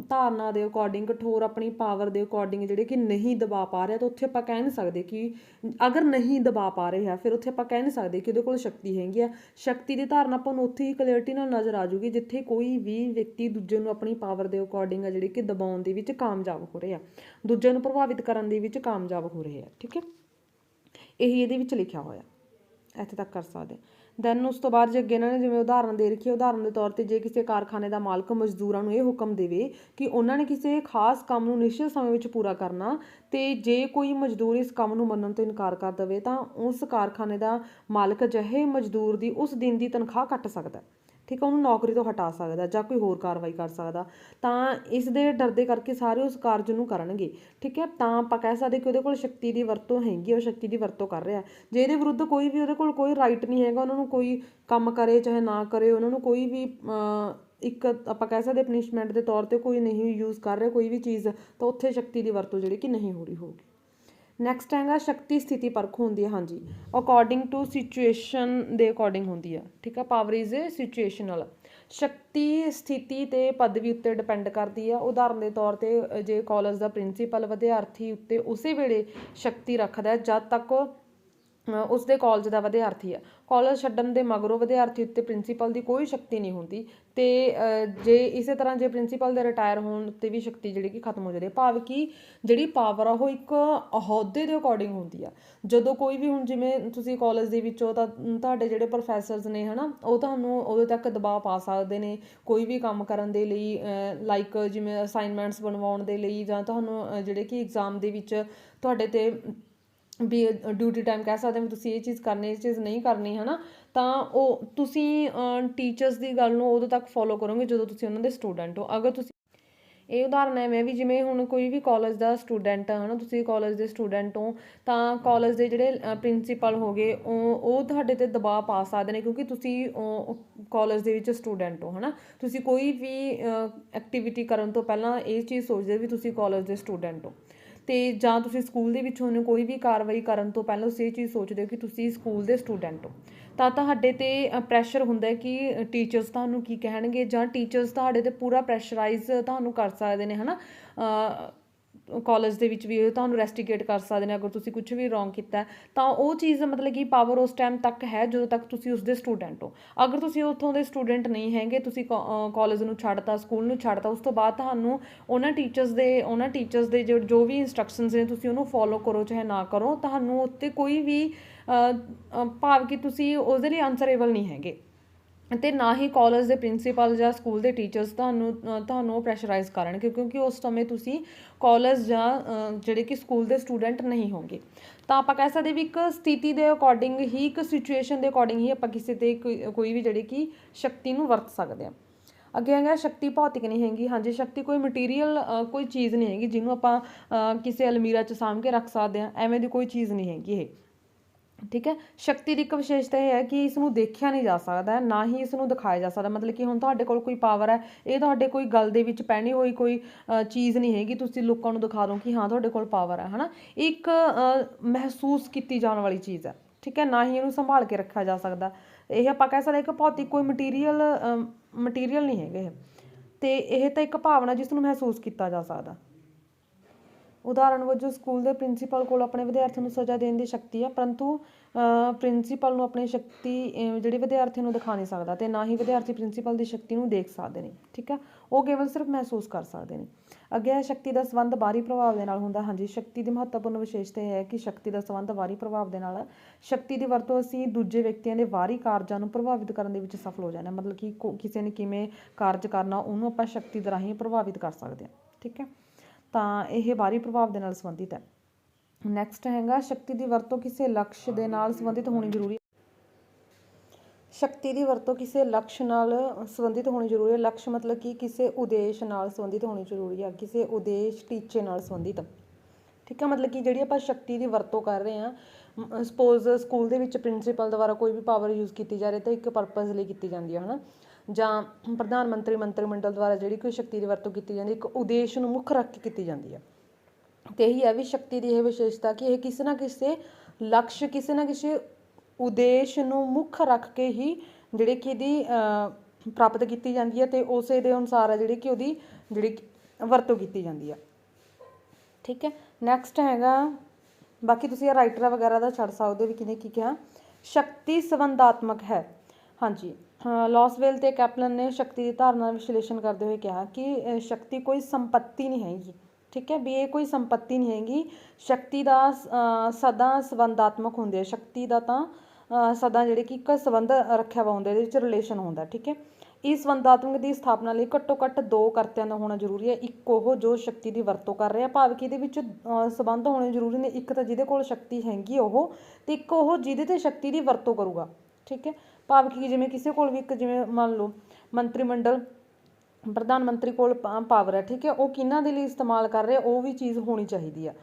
ਧਾਰਨਾ ਦੇ ਅਕੋਰਡਿੰਗ ਕਠੋਰ ਆਪਣੀ ਪਾਵਰ ਦੇ ਅਕੋਰਡਿੰਗ ਜਿਹੜੇ ਕਿ ਨਹੀਂ ਦਬਾ ਪਾ ਰਿਹਾ, ਤਾਂ ਉੱਥੇ ਆਪਾਂ ਕਹਿ ਨਹੀਂ ਸਕਦੇ ਕਿ ਅਗਰ ਨਹੀਂ ਦਬਾ ਪਾ ਰਿਹਾ, ਫਿਰ ਉੱਥੇ ਆਪਾਂ ਕਹਿ ਨਹੀਂ ਸਕਦੇ ਕਿ ਉਹਦੇ ਕੋਲ ਸ਼ਕਤੀ ਹੈਗੀ ਆ ਸ਼ਕਤੀ ਦੀ ਧਾਰਨਾ ਆਪਾਂ ਨੂੰ ਉੱਥੇ ਹੀ ਕਲੀਅਰਟੀ ਨਾਲ ਨਜ਼ਰ ਆ ਜੂਗੀ, ਜਿੱਥੇ ਕੋਈ ਵੀ ਵਿਅਕਤੀ ਦੂਜੇ ਨੂੰ ਆਪਣੀ ਪਾਵਰ ਦੇ ਅਕੋਰਡਿੰਗ ਆ ਜਿਹੜੀ ਕਿ ਦਬਾਉਣ ਦੇ ਵਿੱਚ ਕਾਮਯਾਬ ਹੋ ਰਿਹਾ ਦੂਜੇ ਨੂੰ ਪ੍ਰਭਾਵਿਤ ਕਰਨ ਦੇ ਵਿੱਚ ਕਾਮਯਾਬ ਹੋ ਰਿਹਾ ਠੀਕ ਹੈ? ਇਹੀ ਇਹਦੇ ਵਿੱਚ ਲਿਖਿਆ ਹੋਇਆ। ਇੱਥੇ ਤੱਕ ਕਰ ਸਕਦੇ ਦੈਨ ਉਸ ਤੋਂ ਬਾਅਦ ਜੇ ਅੱਗੇ ਇਹਨਾਂ ਨੇ ਜਿਵੇਂ ਉਦਾਹਰਨ ਦੇ ਰੱਖੀ ਉਦਾਹਰਨ ਦੇ ਤੌਰ ਤੇ ਜੇ ਕਿਸੇ ਕਾਰਖਾਨੇ ਦਾ ਮਾਲਕ ਮਜ਼ਦੂਰਾਂ ਨੂੰ ਇਹ ਹੁਕਮ ਦੇਵੇ ਕਿ ਉਹਨਾਂ ਨੇ ਕਿਸੇ ਖਾਸ ਕੰਮ ਨੂੰ ਨਿਸ਼ਚਿਤ ਸਮੇਂ ਵਿੱਚ ਪੂਰਾ ਕਰਨਾ ਤੇ ਜੇ ਕੋਈ ਮਜ਼ਦੂਰ ਇਸ ਕੰਮ ਨੂੰ ਮੰਨਣ ਤੋਂ ਇਨਕਾਰ ਕਰ ਦਵੇ ਤਾਂ ਉਸ ਕਾਰਖਾਨੇ ਦਾ ਮਾਲਕ ਅਜਿਹੇ ਮਜ਼ਦੂਰ ਦੀ ਉਸ ਦਿਨ ਦੀ ਤਨਖਾਹ ਕੱਟ ਸਕਦਾ ਹੈ। ਠੀਕ ਹੈ ਉਹਨੂੰ ਨੌਕਰੀ ਤੋਂ ਹਟਾ ਸਕਦਾ ਜਾਂ ਕੋਈ ਹੋਰ ਕਾਰਵਾਈ ਕਰ ਸਕਦਾ, ਤਾਂ ਇਸ ਦੇ ਡਰਦੇ ਕਰਕੇ ਸਾਰੇ ਉਸ ਕਾਰਜ ਨੂੰ ਕਰਨਗੇ। ਠੀਕ ਹੈ ਤਾਂ ਆਪਾਂ ਕਹਿ ਸਕਦੇ ਕਿ ਉਹਦੇ ਕੋਲ ਸ਼ਕਤੀ ਦੀ ਵਰਤੋਂ ਹੈਗੀ ਉਹ ਸ਼ਕਤੀ ਦੀ ਵਰਤੋਂ ਕਰ ਰਿਹਾ। ਜੇ ਇਹਦੇ ਵਿਰੁੱਧ ਕੋਈ ਵੀ ਉਹਦੇ ਕੋਲ ਕੋਈ ਰਾਈਟ ਨਹੀਂ ਹੈਗਾ, ਉਹਨਾਂ ਨੂੰ ਕੋਈ ਕੰਮ ਕਰੇ ਚਾਹੇ ਨਾ ਕਰੇ, ਉਹਨਾਂ ਨੂੰ ਕੋਈ ਵੀ ਇੱਕ ਆਪਾਂ ਕਹਿ ਸਕਦੇ ਪਨਿਸ਼ਮੈਂਟ ਦੇ ਤੌਰ ਤੇ ਕੋਈ ਨਹੀਂ ਯੂਜ਼ ਕਰ ਰਿਹਾ, ਕੋਈ ਵੀ ਚੀਜ਼, ਤਾਂ ਉੱਥੇ ਸ਼ਕਤੀ ਦੀ ਵਰਤੋਂ ਜਿਹੜੀ ਕਿ ਨਹੀਂ ਹੋ ਰਹੀ ਹੋਊਗੀ। ਨੈਕਸਟ ਹੈਗਾ ਸ਼ਕਤੀ ਸਥਿਤੀ ਪਰਖ ਹੁੰਦੀ ਹੈ ਹਾਂਜੀ। ਅਕੋਰਡਿੰਗ ਟੂ ਸਿਚੁਏਸ਼ਨ ਦੇ ਅਕੋਰਡਿੰਗ ਹੁੰਦੀ ਹੈ ਠੀਕ ਆ? ਪਾਵਰ ਇਜ਼ ਸਿਚੁਏਸ਼ਨਲ ਸ਼ਕਤੀ ਸਥਿਤੀ ਤੇ ਪਦਵੀ ਉੱਤੇ ਡਿਪੈਂਡ ਕਰਦੀ ਆ। ਉਦਾਹਰਨ ਦੇ ਤੌਰ ਤੇ ਜੇ ਕਾਲਜ ਦਾ ਪ੍ਰਿੰਸੀਪਲ ਵਿਦਿਆਰਥੀ ਉੱਤੇ ਉਸੇ ਵੇਲੇ ਸ਼ਕਤੀ ਰੱਖਦਾ ਜਦ ਤੱਕ ਉਹ ਅ, ਉਸਦੇ ਕਾਲਜ ਦਾ ਵਿਦਿਆਰਥੀ ਆ। ਕਾਲਜ ਛੱਡਣ ਦੇ ਮਗਰੋਂ ਵਿਦਿਆਰਥੀ ਉੱਤੇ ਪ੍ਰਿੰਸੀਪਲ ਦੀ ਕੋਈ ਸ਼ਕਤੀ ਨਹੀਂ ਹੁੰਦੀ ਤੇ ਜੇ ਇਸੇ ਤਰ੍ਹਾਂ ਜੇ ਪ੍ਰਿੰਸੀਪਲ ਦੇ ਰਿਟਾਇਰ ਹੋਣ 'ਤੇ ਵੀ ਸ਼ਕਤੀ ਜਿਹੜੀ ਕਿ ਖਤਮ ਹੋ ਜਾਂਦੀ ਹੈ ਭਾਵ ਕਿ ਜਿਹੜੀ ਪਾਵਰ ਆ ਉਹ ਇੱਕ ਅਹੁਦੇ ਦੇ ਅਕੋਰਡਿੰਗ ਹੁੰਦੀ ਆ। ਜਦੋਂ ਕੋਈ ਵੀ ਹੁਣ ਜਿਵੇਂ ਤੁਸੀਂ ਕਾਲਜ ਦੇ ਵਿੱਚੋਂ ਤਾਂ ਤੁਹਾਡੇ ਜਿਹੜੇ ਪ੍ਰੋਫੈਸਰਸ ਨੇ ਹਨਾ ਉਹ ਤੁਹਾਨੂੰ ਉਹਦੇ ਤੱਕ ਦਬਾਅ ਪਾ ਸਕਦੇ ਨੇ ਕੋਈ ਵੀ ਕੰਮ ਕਰਨ ਦੇ ਲਈ ਲਾਈਕ ਜਿਵੇਂ ਅਸਾਈਨਮੈਂਟਸ ਬਣਵਾਉਣ ਦੇ ਲਈ ਜਾਂ ਤੁਹਾਨੂੰ ਜਿਹੜੇ ਕਿ ਐਗਜ਼ਾਮ ਦੇ ਵਿੱਚ ਤੁਹਾਡੇ ਤੇ ਵੀ ਡਿਊਟੀ ਟਾਈਮ ਕਹਿ ਸਕਦੇ ਵੀ ਤੁਸੀਂ ਇਹ ਚੀਜ਼ ਕਰਨੀ, ਇਹ ਚੀਜ਼ ਨਹੀਂ ਕਰਨੀ ਹੈ ਨਾ ਤਾਂ ਉਹ ਤੁਸੀਂ ਟੀਚਰਸ ਦੀ ਗੱਲ ਨੂੰ ਉਦੋਂ ਤੱਕ ਫੋਲੋ ਕਰੋਗੇ ਜਦੋਂ ਤੁਸੀਂ ਉਹਨਾਂ ਦੇ ਸਟੂਡੈਂਟ ਹੋ। ਅਗਰ ਤੁਸੀਂ ਇਹ ਉਦਾਹਰਨ ਹੈ ਮੈਂ ਵੀ ਜਿਵੇਂ ਹੁਣ ਕੋਈ ਵੀ ਕਾਲਜ ਦਾ ਸਟੂਡੈਂਟ ਹੈ ਨਾ ਤੁਸੀਂ ਕਾਲਜ ਦੇ ਸਟੂਡੈਂਟ ਹੋ, ਤਾਂ ਕਾਲਜ ਦੇ ਜਿਹੜੇ ਪ੍ਰਿੰਸੀਪਲ ਹੋਗੇ ਉਹ ਉਹ ਤੁਹਾਡੇ ਤੇ ਦਬਾਅ ਪਾ ਸਕਦੇ ਨੇ ਕਿਉਂਕਿ ਤੁਸੀਂ ਕਾਲਜ ਦੇ ਵਿੱਚ ਸਟੂਡੈਂਟ ਹੋ, ਹਨਾ? ਤੁਸੀਂ ਕੋਈ ਵੀ ਐਕਟੀਵਿਟੀ ਕਰਨ ਤੋਂ ਪਹਿਲਾਂ ਇਹ ਚੀਜ਼ ਸੋਚਦੇ ਵੀ ਤੁਸੀਂ ਕਾਲਜ ਦੇ ਸਟੂਡੈਂਟ ਹੋ। ਤੇ ਜਾਂ ਤੁਸੀਂ ਸਕੂਲ ਦੇ ਵਿੱਚ ਹੁੰਦੇ ਕੋਈ ਵੀ ਕਾਰਵਾਈ ਕਰਨ ਤੋਂ ਪਹਿਲਾਂ ਤੁਸੀਂ ਇਹ ਚੀਜ਼ ਸੋਚਦੇ ਹੋ ਕਿ ਤੁਸੀਂ ਸਕੂਲ ਦੇ ਸਟੂਡੈਂਟ ਹੋ। ਤਾਂ ਤੁਹਾਡੇ ਤੇ ਪ੍ਰੈਸ਼ਰ ਹੁੰਦਾ ਕਿ ਟੀਚਰਸ ਤੁਹਾਨੂੰ ਕੀ ਕਹਿਣਗੇ ਜਾਂ ਟੀਚਰਸ ਤੁਹਾਡੇ ਤੇ ਪੂਰਾ ਪ੍ਰੈਸ਼ਰਾਈਜ਼ ਤੁਹਾਨੂੰ ਕਰ ਸਕਦੇ ਨੇ, ਹਨਾ? ਕਾਲਜ ਦੇ ਵਿੱਚ ਵੀ ਤੁਹਾਨੂੰ ਰੈਸਟੀਗੇਟ ਕਰ ਸਕਦੇ ਨੇ, ਅਗਰ ਤੁਸੀਂ ਕੁਝ ਵੀ ਰੋਂਗ ਕੀਤਾ ਤਾਂ ਉਹ ਚੀਜ਼ ਮਤਲਬ ਕਿ ਪਾਵਰ ਉਸ ਟਾਈਮ ਤੱਕ ਹੈ, ਜਦੋਂ ਤੱਕ ਤੁਸੀਂ ਉਸ ਦੇ ਸਟੂਡੈਂਟ ਹੋ। ਅਗਰ ਤੁਸੀਂ ਉੱਥੋਂ ਦੇ ਸਟੂਡੈਂਟ ਨਹੀਂ ਹੈਗੇ, ਤੁਸੀਂ ਕਾਲਜ ਨੂੰ ਛੱਡਤਾ ਸਕੂਲ ਨੂੰ ਛੱਡਤਾ, ਉਸ ਤੋਂ ਬਾਅਦ ਤੁਹਾਨੂੰ ਉਹਨਾਂ ਟੀਚਰਸ ਦੇ, ਉਹਨਾਂ ਟੀਚਰਸ ਦੇ ਜੋ ਵੀ ਇਨਸਟਰਕਸ਼ਨਸ ਨੇ, ਤੁਸੀਂ ਉਹਨੂੰ ਫੋਲੋ ਕਰੋ, ਚਾਹੇ ਨਾ ਕਰੋ, ਤੁਹਾਨੂੰ ਉੱਤੇ ਕੋਈ ਵੀ ਭਾਵ ਕਿ ਤੁਸੀਂ ਉਸ ਦੇ ਲਈ ਆਨਸਰੇਬਲ ਨਹੀਂ ਹੈਗੇ। ਅਤੇ ਨਾ ਹੀ ਕਾਲਜ ਦੇ ਪ੍ਰਿੰਸੀਪਲ ਜਾਂ ਸਕੂਲ ਦੇ ਟੀਚਰਸ ਤੁਹਾਨੂੰ ਤੁਹਾਨੂੰ ਪ੍ਰੈਸ਼ਰਾਈਜ਼ ਕਰਨਗੇ, ਕਿਉਂਕਿ ਉਸ ਸਮੇਂ ਤੁਸੀਂ ਕਾਲਜ ਜਾਂ ਜਿਹੜੇ ਕਿ ਸਕੂਲ ਦੇ ਸਟੂਡੈਂਟ ਨਹੀਂ ਹੋਗੇ ਤਾਂ ਆਪਾਂ ਕਹਿ ਸਕਦੇ ਵੀ ਇੱਕ ਸਥਿਤੀ ਦੇ ਅਕੋਰਡਿੰਗ ਹੀ, ਇੱਕ ਸਿਚੁਏਸ਼ਨ ਦੇ ਅਕੋਰਡਿੰਗ ਹੀ ਆਪਾਂ ਕਿਸੇ ਤੇ ਕੋਈ ਕੋਈ ਵੀ ਜਿਹੜੀ ਕਿ ਸ਼ਕਤੀ ਨੂੰ ਵਰਤ ਸਕਦੇ ਹਾਂ। ਅੱਗੇ ਹੈਗਾ ਸ਼ਕਤੀ ਭੌਤਿਕ ਨਹੀਂ ਹੈਗੀ, ਹਾਂਜੀ, ਸ਼ਕਤੀ ਕੋਈ ਮਟੀਰੀਅਲ ਕੋਈ ਚੀਜ਼ ਨਹੀਂ ਹੈਗੀ, ਜਿਹਨੂੰ ਆਪਾਂ ਕਿਸੇ ਅਲਮੀਰਾ 'ਚ ਸਾਂਭ ਕੇ ਰੱਖ ਸਕਦੇ ਹਾਂ, ਐਵੇਂ ਦੀ ਕੋਈ ਚੀਜ਼ ਨਹੀਂ ਹੈਗੀ ਇਹ। ਠੀਕ ਹੈ? ਸ਼ਕਤੀ ਦੀ ਇੱਕ ਵਿਸ਼ੇਸ਼ਤਾ ਇਹ ਹੈ ਕਿ ਇਸ ਨੂੰ ਦੇਖਿਆ ਨਹੀਂ ਜਾ ਸਕਦਾ, ਨਾ ਹੀ ਇਸ ਨੂੰ ਦਿਖਾਇਆ ਜਾ ਸਕਦਾ। ਮਤਲਬ ਕਿ ਹੁਣ ਤੁਹਾਡੇ ਕੋਲ ਕੋਈ ਪਾਵਰ ਹੈ, ਇਹ ਤੁਹਾਡੇ ਕੋਈ ਗੱਲ ਦੇ ਵਿੱਚ ਪਹਿਨੀ ਹੋਈ ਕੋਈ ਚੀਜ਼ ਨਹੀਂ ਹੈਗੀ, ਤੁਸੀਂ ਲੋਕਾਂ ਨੂੰ ਦਿਖਾ ਦਿਓ ਕਿ ਹਾਂ, ਤੁਹਾਡੇ ਕੋਲ ਪਾਵਰ ਹੈ, ਹਨਾ? ਇੱਕ ਮਹਿਸੂਸ ਕੀਤੀ ਜਾਣ ਵਾਲੀ ਚੀਜ਼ ਹੈ, ਠੀਕ ਹੈ? ਨਾ ਹੀ ਇਹਨੂੰ ਸੰਭਾਲ ਕੇ ਰੱਖਿਆ ਜਾ ਸਕਦਾ। ਇਹ ਆਪਾਂ ਕਹਿ ਸਕਦੇ ਕਿ ਭੌਤਿਕ ਕੋਈ ਮਟੀਰੀਅਲ ਮਟੀਰੀਅਲ ਨਹੀਂ ਹੈਗੇ ਇਹ। ਤੇ ਇਹ ਤਾਂ ਇੱਕ ਭਾਵਨਾ ਜਿਸ ਨੂੰ ਮਹਿਸੂਸ ਕੀਤਾ ਜਾ ਸਕਦਾ। ਉਦਾਹਰਣ ਵਜੋਂ ਸਕੂਲ ਦੇ ਪ੍ਰਿੰਸੀਪਲ ਕੋਲ ਆਪਣੇ ਵਿਦਿਆਰਥੀਆਂ ਨੂੰ ਸਜ਼ਾ ਦੇਣ ਦੀ ਸ਼ਕਤੀ ਹੈ ਪਰੰਤੂ ਪ੍ਰਿੰਸੀਪਲ ਨੂੰ ਆਪਣੀ ਸ਼ਕਤੀ ਜਿਹੜੀ ਵਿਦਿਆਰਥੀ ਨੂੰ ਦਿਖਾ ਨਹੀਂ ਸਕਦਾ ਤੇ ਨਾ ਹੀ ਵਿਦਿਆਰਥੀ ਪ੍ਰਿੰਸੀਪਲ ਦੀ ਸ਼ਕਤੀ ਨੂੰ ਦੇਖ ਸਕਦੇ ਨੇ, ਠੀਕ ਹੈ ਉਹ ਕੇਵਲ ਸਿਰਫ ਮਹਿਸੂਸ ਕਰ ਸਕਦੇ ਨੇ। ਅੱਗੇ ਹੈ ਸ਼ਕਤੀ ਦਾ ਸੰਬੰਧ ਬਾਹਰੀ ਪ੍ਰਭਾਵ ਦੇ ਨਾਲ ਹੁੰਦਾ, ਹਾਂਜੀ, ਸ਼ਕਤੀ ਦੀ ਮਹੱਤਵਪੂਰਨ ਵਿਸ਼ੇਸ਼ਤਾ ਇਹ ਹੈ ਕਿ ਸ਼ਕਤੀ ਦਾ ਸੰਬੰਧ ਬਾਹਰੀ ਪ੍ਰਭਾਵ ਦੇ ਨਾਲ ਸ਼ਕਤੀ ਦੀ ਵਰਤੋਂ ਅਸੀਂ ਦੂਜੇ ਵਿਅਕਤੀਆਂ ਦੇ ਬਾਹਰੀ ਕਾਰਜਾਂ ਨੂੰ ਪ੍ਰਭਾਵਿਤ ਕਰਨ ਦੇ ਵਿੱਚ ਸਫਲ ਹੋ ਜਾਂਦੇ ਹਾਂ, ਮਤਲਬ ਕਿ, ਕਿਸੇ ਨੇ ਕਿਵੇਂ ਕਾਰਜ ਕਰਨਾ, ਉਹਨੂੰ ਆਪਾਂ ਸ਼ਕਤੀ ਦੇ ਰਾਹੀਂ ਪ੍ਰਭਾਵਿਤ ਕਰ ਸਕਦੇ ਹਾਂ, ਠੀਕ ਹੈ? ਤਾਂ ਇਹ ਬਾਹਰੀ ਪ੍ਰਭਾਵ ਦੇ ਨਾਲ ਸੰਬੰਧਿਤ ਹੈ। ਨੈਕਸਟ ਹੈਗਾ, ਸ਼ਕਤੀ ਦੀ ਵਰਤੋਂ ਕਿਸੇ ਲਕਸ਼ ਦੇ ਨਾਲ ਸੰਬੰਧਿਤ ਹੋਣੀ ਜ਼ਰੂਰੀ ਸ਼ਕਤੀ ਦੀ ਵਰਤੋਂ ਕਿਸੇ ਲਕਸ਼ ਨਾਲ ਸੰਬੰਧਿਤ ਹੋਣੀ ਜ਼ਰੂਰੀ ਹੈ। ਲਕਸ਼ ਮਤਲਬ ਕਿ? ਕਿਸੇ ਉਦੇਸ਼ ਨਾਲ ਸੰਬੰਧਿਤ ਹੋਣੀ ਜ਼ਰੂਰੀ ਹੈ। ਕਿਸੇ ਉਦੇਸ਼ ਟੀਚੇ ਨਾਲ ਸੰਬੰਧਿਤ। ਠੀਕ ਹੈ, ਮਤਲਬ ਕਿ ਜਿਹੜੀ ਆਪਾਂ ਸ਼ਕਤੀ ਦੀ ਵਰਤੋਂ ਕਰ ਰਹੇ ਹਾਂ ਸਪੋਜ਼ ਸਕੂਲ ਦੇ ਵਿੱਚ ਪ੍ਰਿੰਸੀਪਲ ਦੁਆਰਾ ਕੋਈ ਵੀ ਪਾਵਰ ਯੂਜ਼ ਕੀਤੀ ਜਾ ਰਹੀ ਤਾਂ ਇੱਕ ਪਰਪਸ ਲਈ ਕੀਤੀ ਜਾਂਦੀ ਹੈ, ਹਨਾ? ਜਾਂ ਪ੍ਰਧਾਨ ਮੰਤਰੀ ਮੰਤਰੀ ਮੰਡਲ ਦੁਆਰਾ ਜਿਹੜੀ ਕੋਈ ਸ਼ਕਤੀ ਦੀ ਵਰਤੋਂ ਕੀਤੀ ਜਾਂਦੀ ਇੱਕ ਉਦੇਸ਼ ਨੂੰ ਮੁੱਖ ਰੱਖ ਕੇ ਕੀਤੀ ਜਾਂਦੀ ਹੈ। ਤੇ ਇਹੀ ਹੈ ਵੀ ਸ਼ਕਤੀ ਦੀ ਇਹ ਵਿਸ਼ੇਸ਼ਤਾ ਕਿ ਇਹ ਕਿਸੇ ਨਾ ਕਿਸੇ ਲਕਸ਼, ਕਿਸੇ ਨਾ ਕਿਸੇ ਉਦੇਸ਼ ਨੂੰ ਮੁੱਖ ਰੱਖ ਕੇ ਹੀ ਜਿਹੜੇ ਕਿ ਇਹਦੀ ਪ੍ਰਾਪਤ ਕੀਤੀ ਜਾਂਦੀ ਹੈ ਤੇ ਉਸੇ ਦੇ ਅਨੁਸਾਰ ਹੈ ਜਿਹੜੀ ਕਿ ਉਹਦੀ ਜਿਹੜੀ ਵਰਤੋਂ ਕੀਤੀ ਜਾਂਦੀ ਹੈ। ਠੀਕ ਹੈ। ਨੈਕਸਟ ਹੈਗਾ, ਬਾਕੀ ਤੁਸੀਂ ਇਹ ਰਾਈਟਰ ਵਗੈਰਾ ਦਾ ਛੱਡ ਸਕਦੇ ਹੋ ਵੀ ਕਿਹਨੇ ਕੀ ਕਿਹਾ। ਸ਼ਕਤੀ ਸੰਬੰਧਾਤਮਕ ਹੈ। ਹਾਂਜੀ। ਲੌਸਵੇਲ ਤੇ ਕੈਪਲਨ ਨੇ ਸ਼ਕਤੀ ਦੀ ਧਾਰਨਾ ਦਾ ਵਿਸ਼ਲੇਸ਼ਣ ਕਰਦੇ ਹੋਏ ਕਿਹਾ ਕਿ ਸ਼ਕਤੀ ਕੋਈ ਸੰਪਤੀ ਨਹੀਂ ਹੈਗੀ ਠੀਕ ਹੈ? ਵੀ ਇਹ ਕੋਈ ਸੰਪਤੀ ਨਹੀਂ ਹੈਗੀ। ਸ਼ਕਤੀ ਦਾ ਸਦਾ ਸੰਬੰਧਾਤਮਕ ਹੁੰਦੀ ਹੈ। ਸ਼ਕਤੀ ਦਾ ਤਾਂ ਸਦਾ ਜਿਹੜੇ ਕਿ ਇੱਕ ਸੰਬੰਧ ਰੱਖਿਆ ਵਾ ਹੁੰਦਾ ਇਹਦੇ ਵਿੱਚ ਰਿਲੇਸ਼ਨ ਹੁੰਦਾ ਠੀਕ ਹੈ? ਇਸ ਸੰਬੰਧਾਤਮਕ ਦੀ ਸਥਾਪਨਾ ਲਈ ਘੱਟੋ ਘੱਟ ਦੋ ਕਰਤਿਆਂ ਦਾ ਹੋਣਾ ਜ਼ਰੂਰੀ ਹੈ। ਇੱਕ ਉਹ ਜੋ ਸ਼ਕਤੀ ਦੀ ਵਰਤੋਂ ਕਰ ਰਿਹਾ ਭਾਵ ਕਿ ਇਹਦੇ ਵਿੱਚ ਅਹ, ਸੰਬੰਧ ਹੋਣੇ ਜ਼ਰੂਰੀ ਨੇ। ਇੱਕ ਤਾਂ ਜਿਹਦੇ ਕੋਲ ਸ਼ਕਤੀ ਹੈਗੀ ਉਹ ਤੇ ਇੱਕ ਉਹ ਜਿਹਦੇ ਤੇ ਸ਼ਕਤੀ ਦੀ ਵਰਤੋਂ ਕਰੂਗਾ ਠੀਕ ਹੈ? ਭਾਵ ਕਿ ਜਿਵੇਂ ਕਿਸੇ ਕੋਲ ਵੀ ਇੱਕ ਜਿਵੇਂ ਮੰਨ ਲਓ ਮੰਤਰੀ ਮੰਡਲ, ਪ੍ਰਧਾਨ ਮੰਤਰੀ ਕੋਲ ਪਾਵਰ ਹੈ, ਠੀਕ ਹੈ, ਉਹ ਕਿਹਨਾਂ ਦੇ ਲਈ ਇਸਤੇਮਾਲ ਕਰ ਰਿਹਾ, ਉਹ ਵੀ ਚੀਜ਼ ਹੋਣੀ ਚਾਹੀਦੀ ਆ।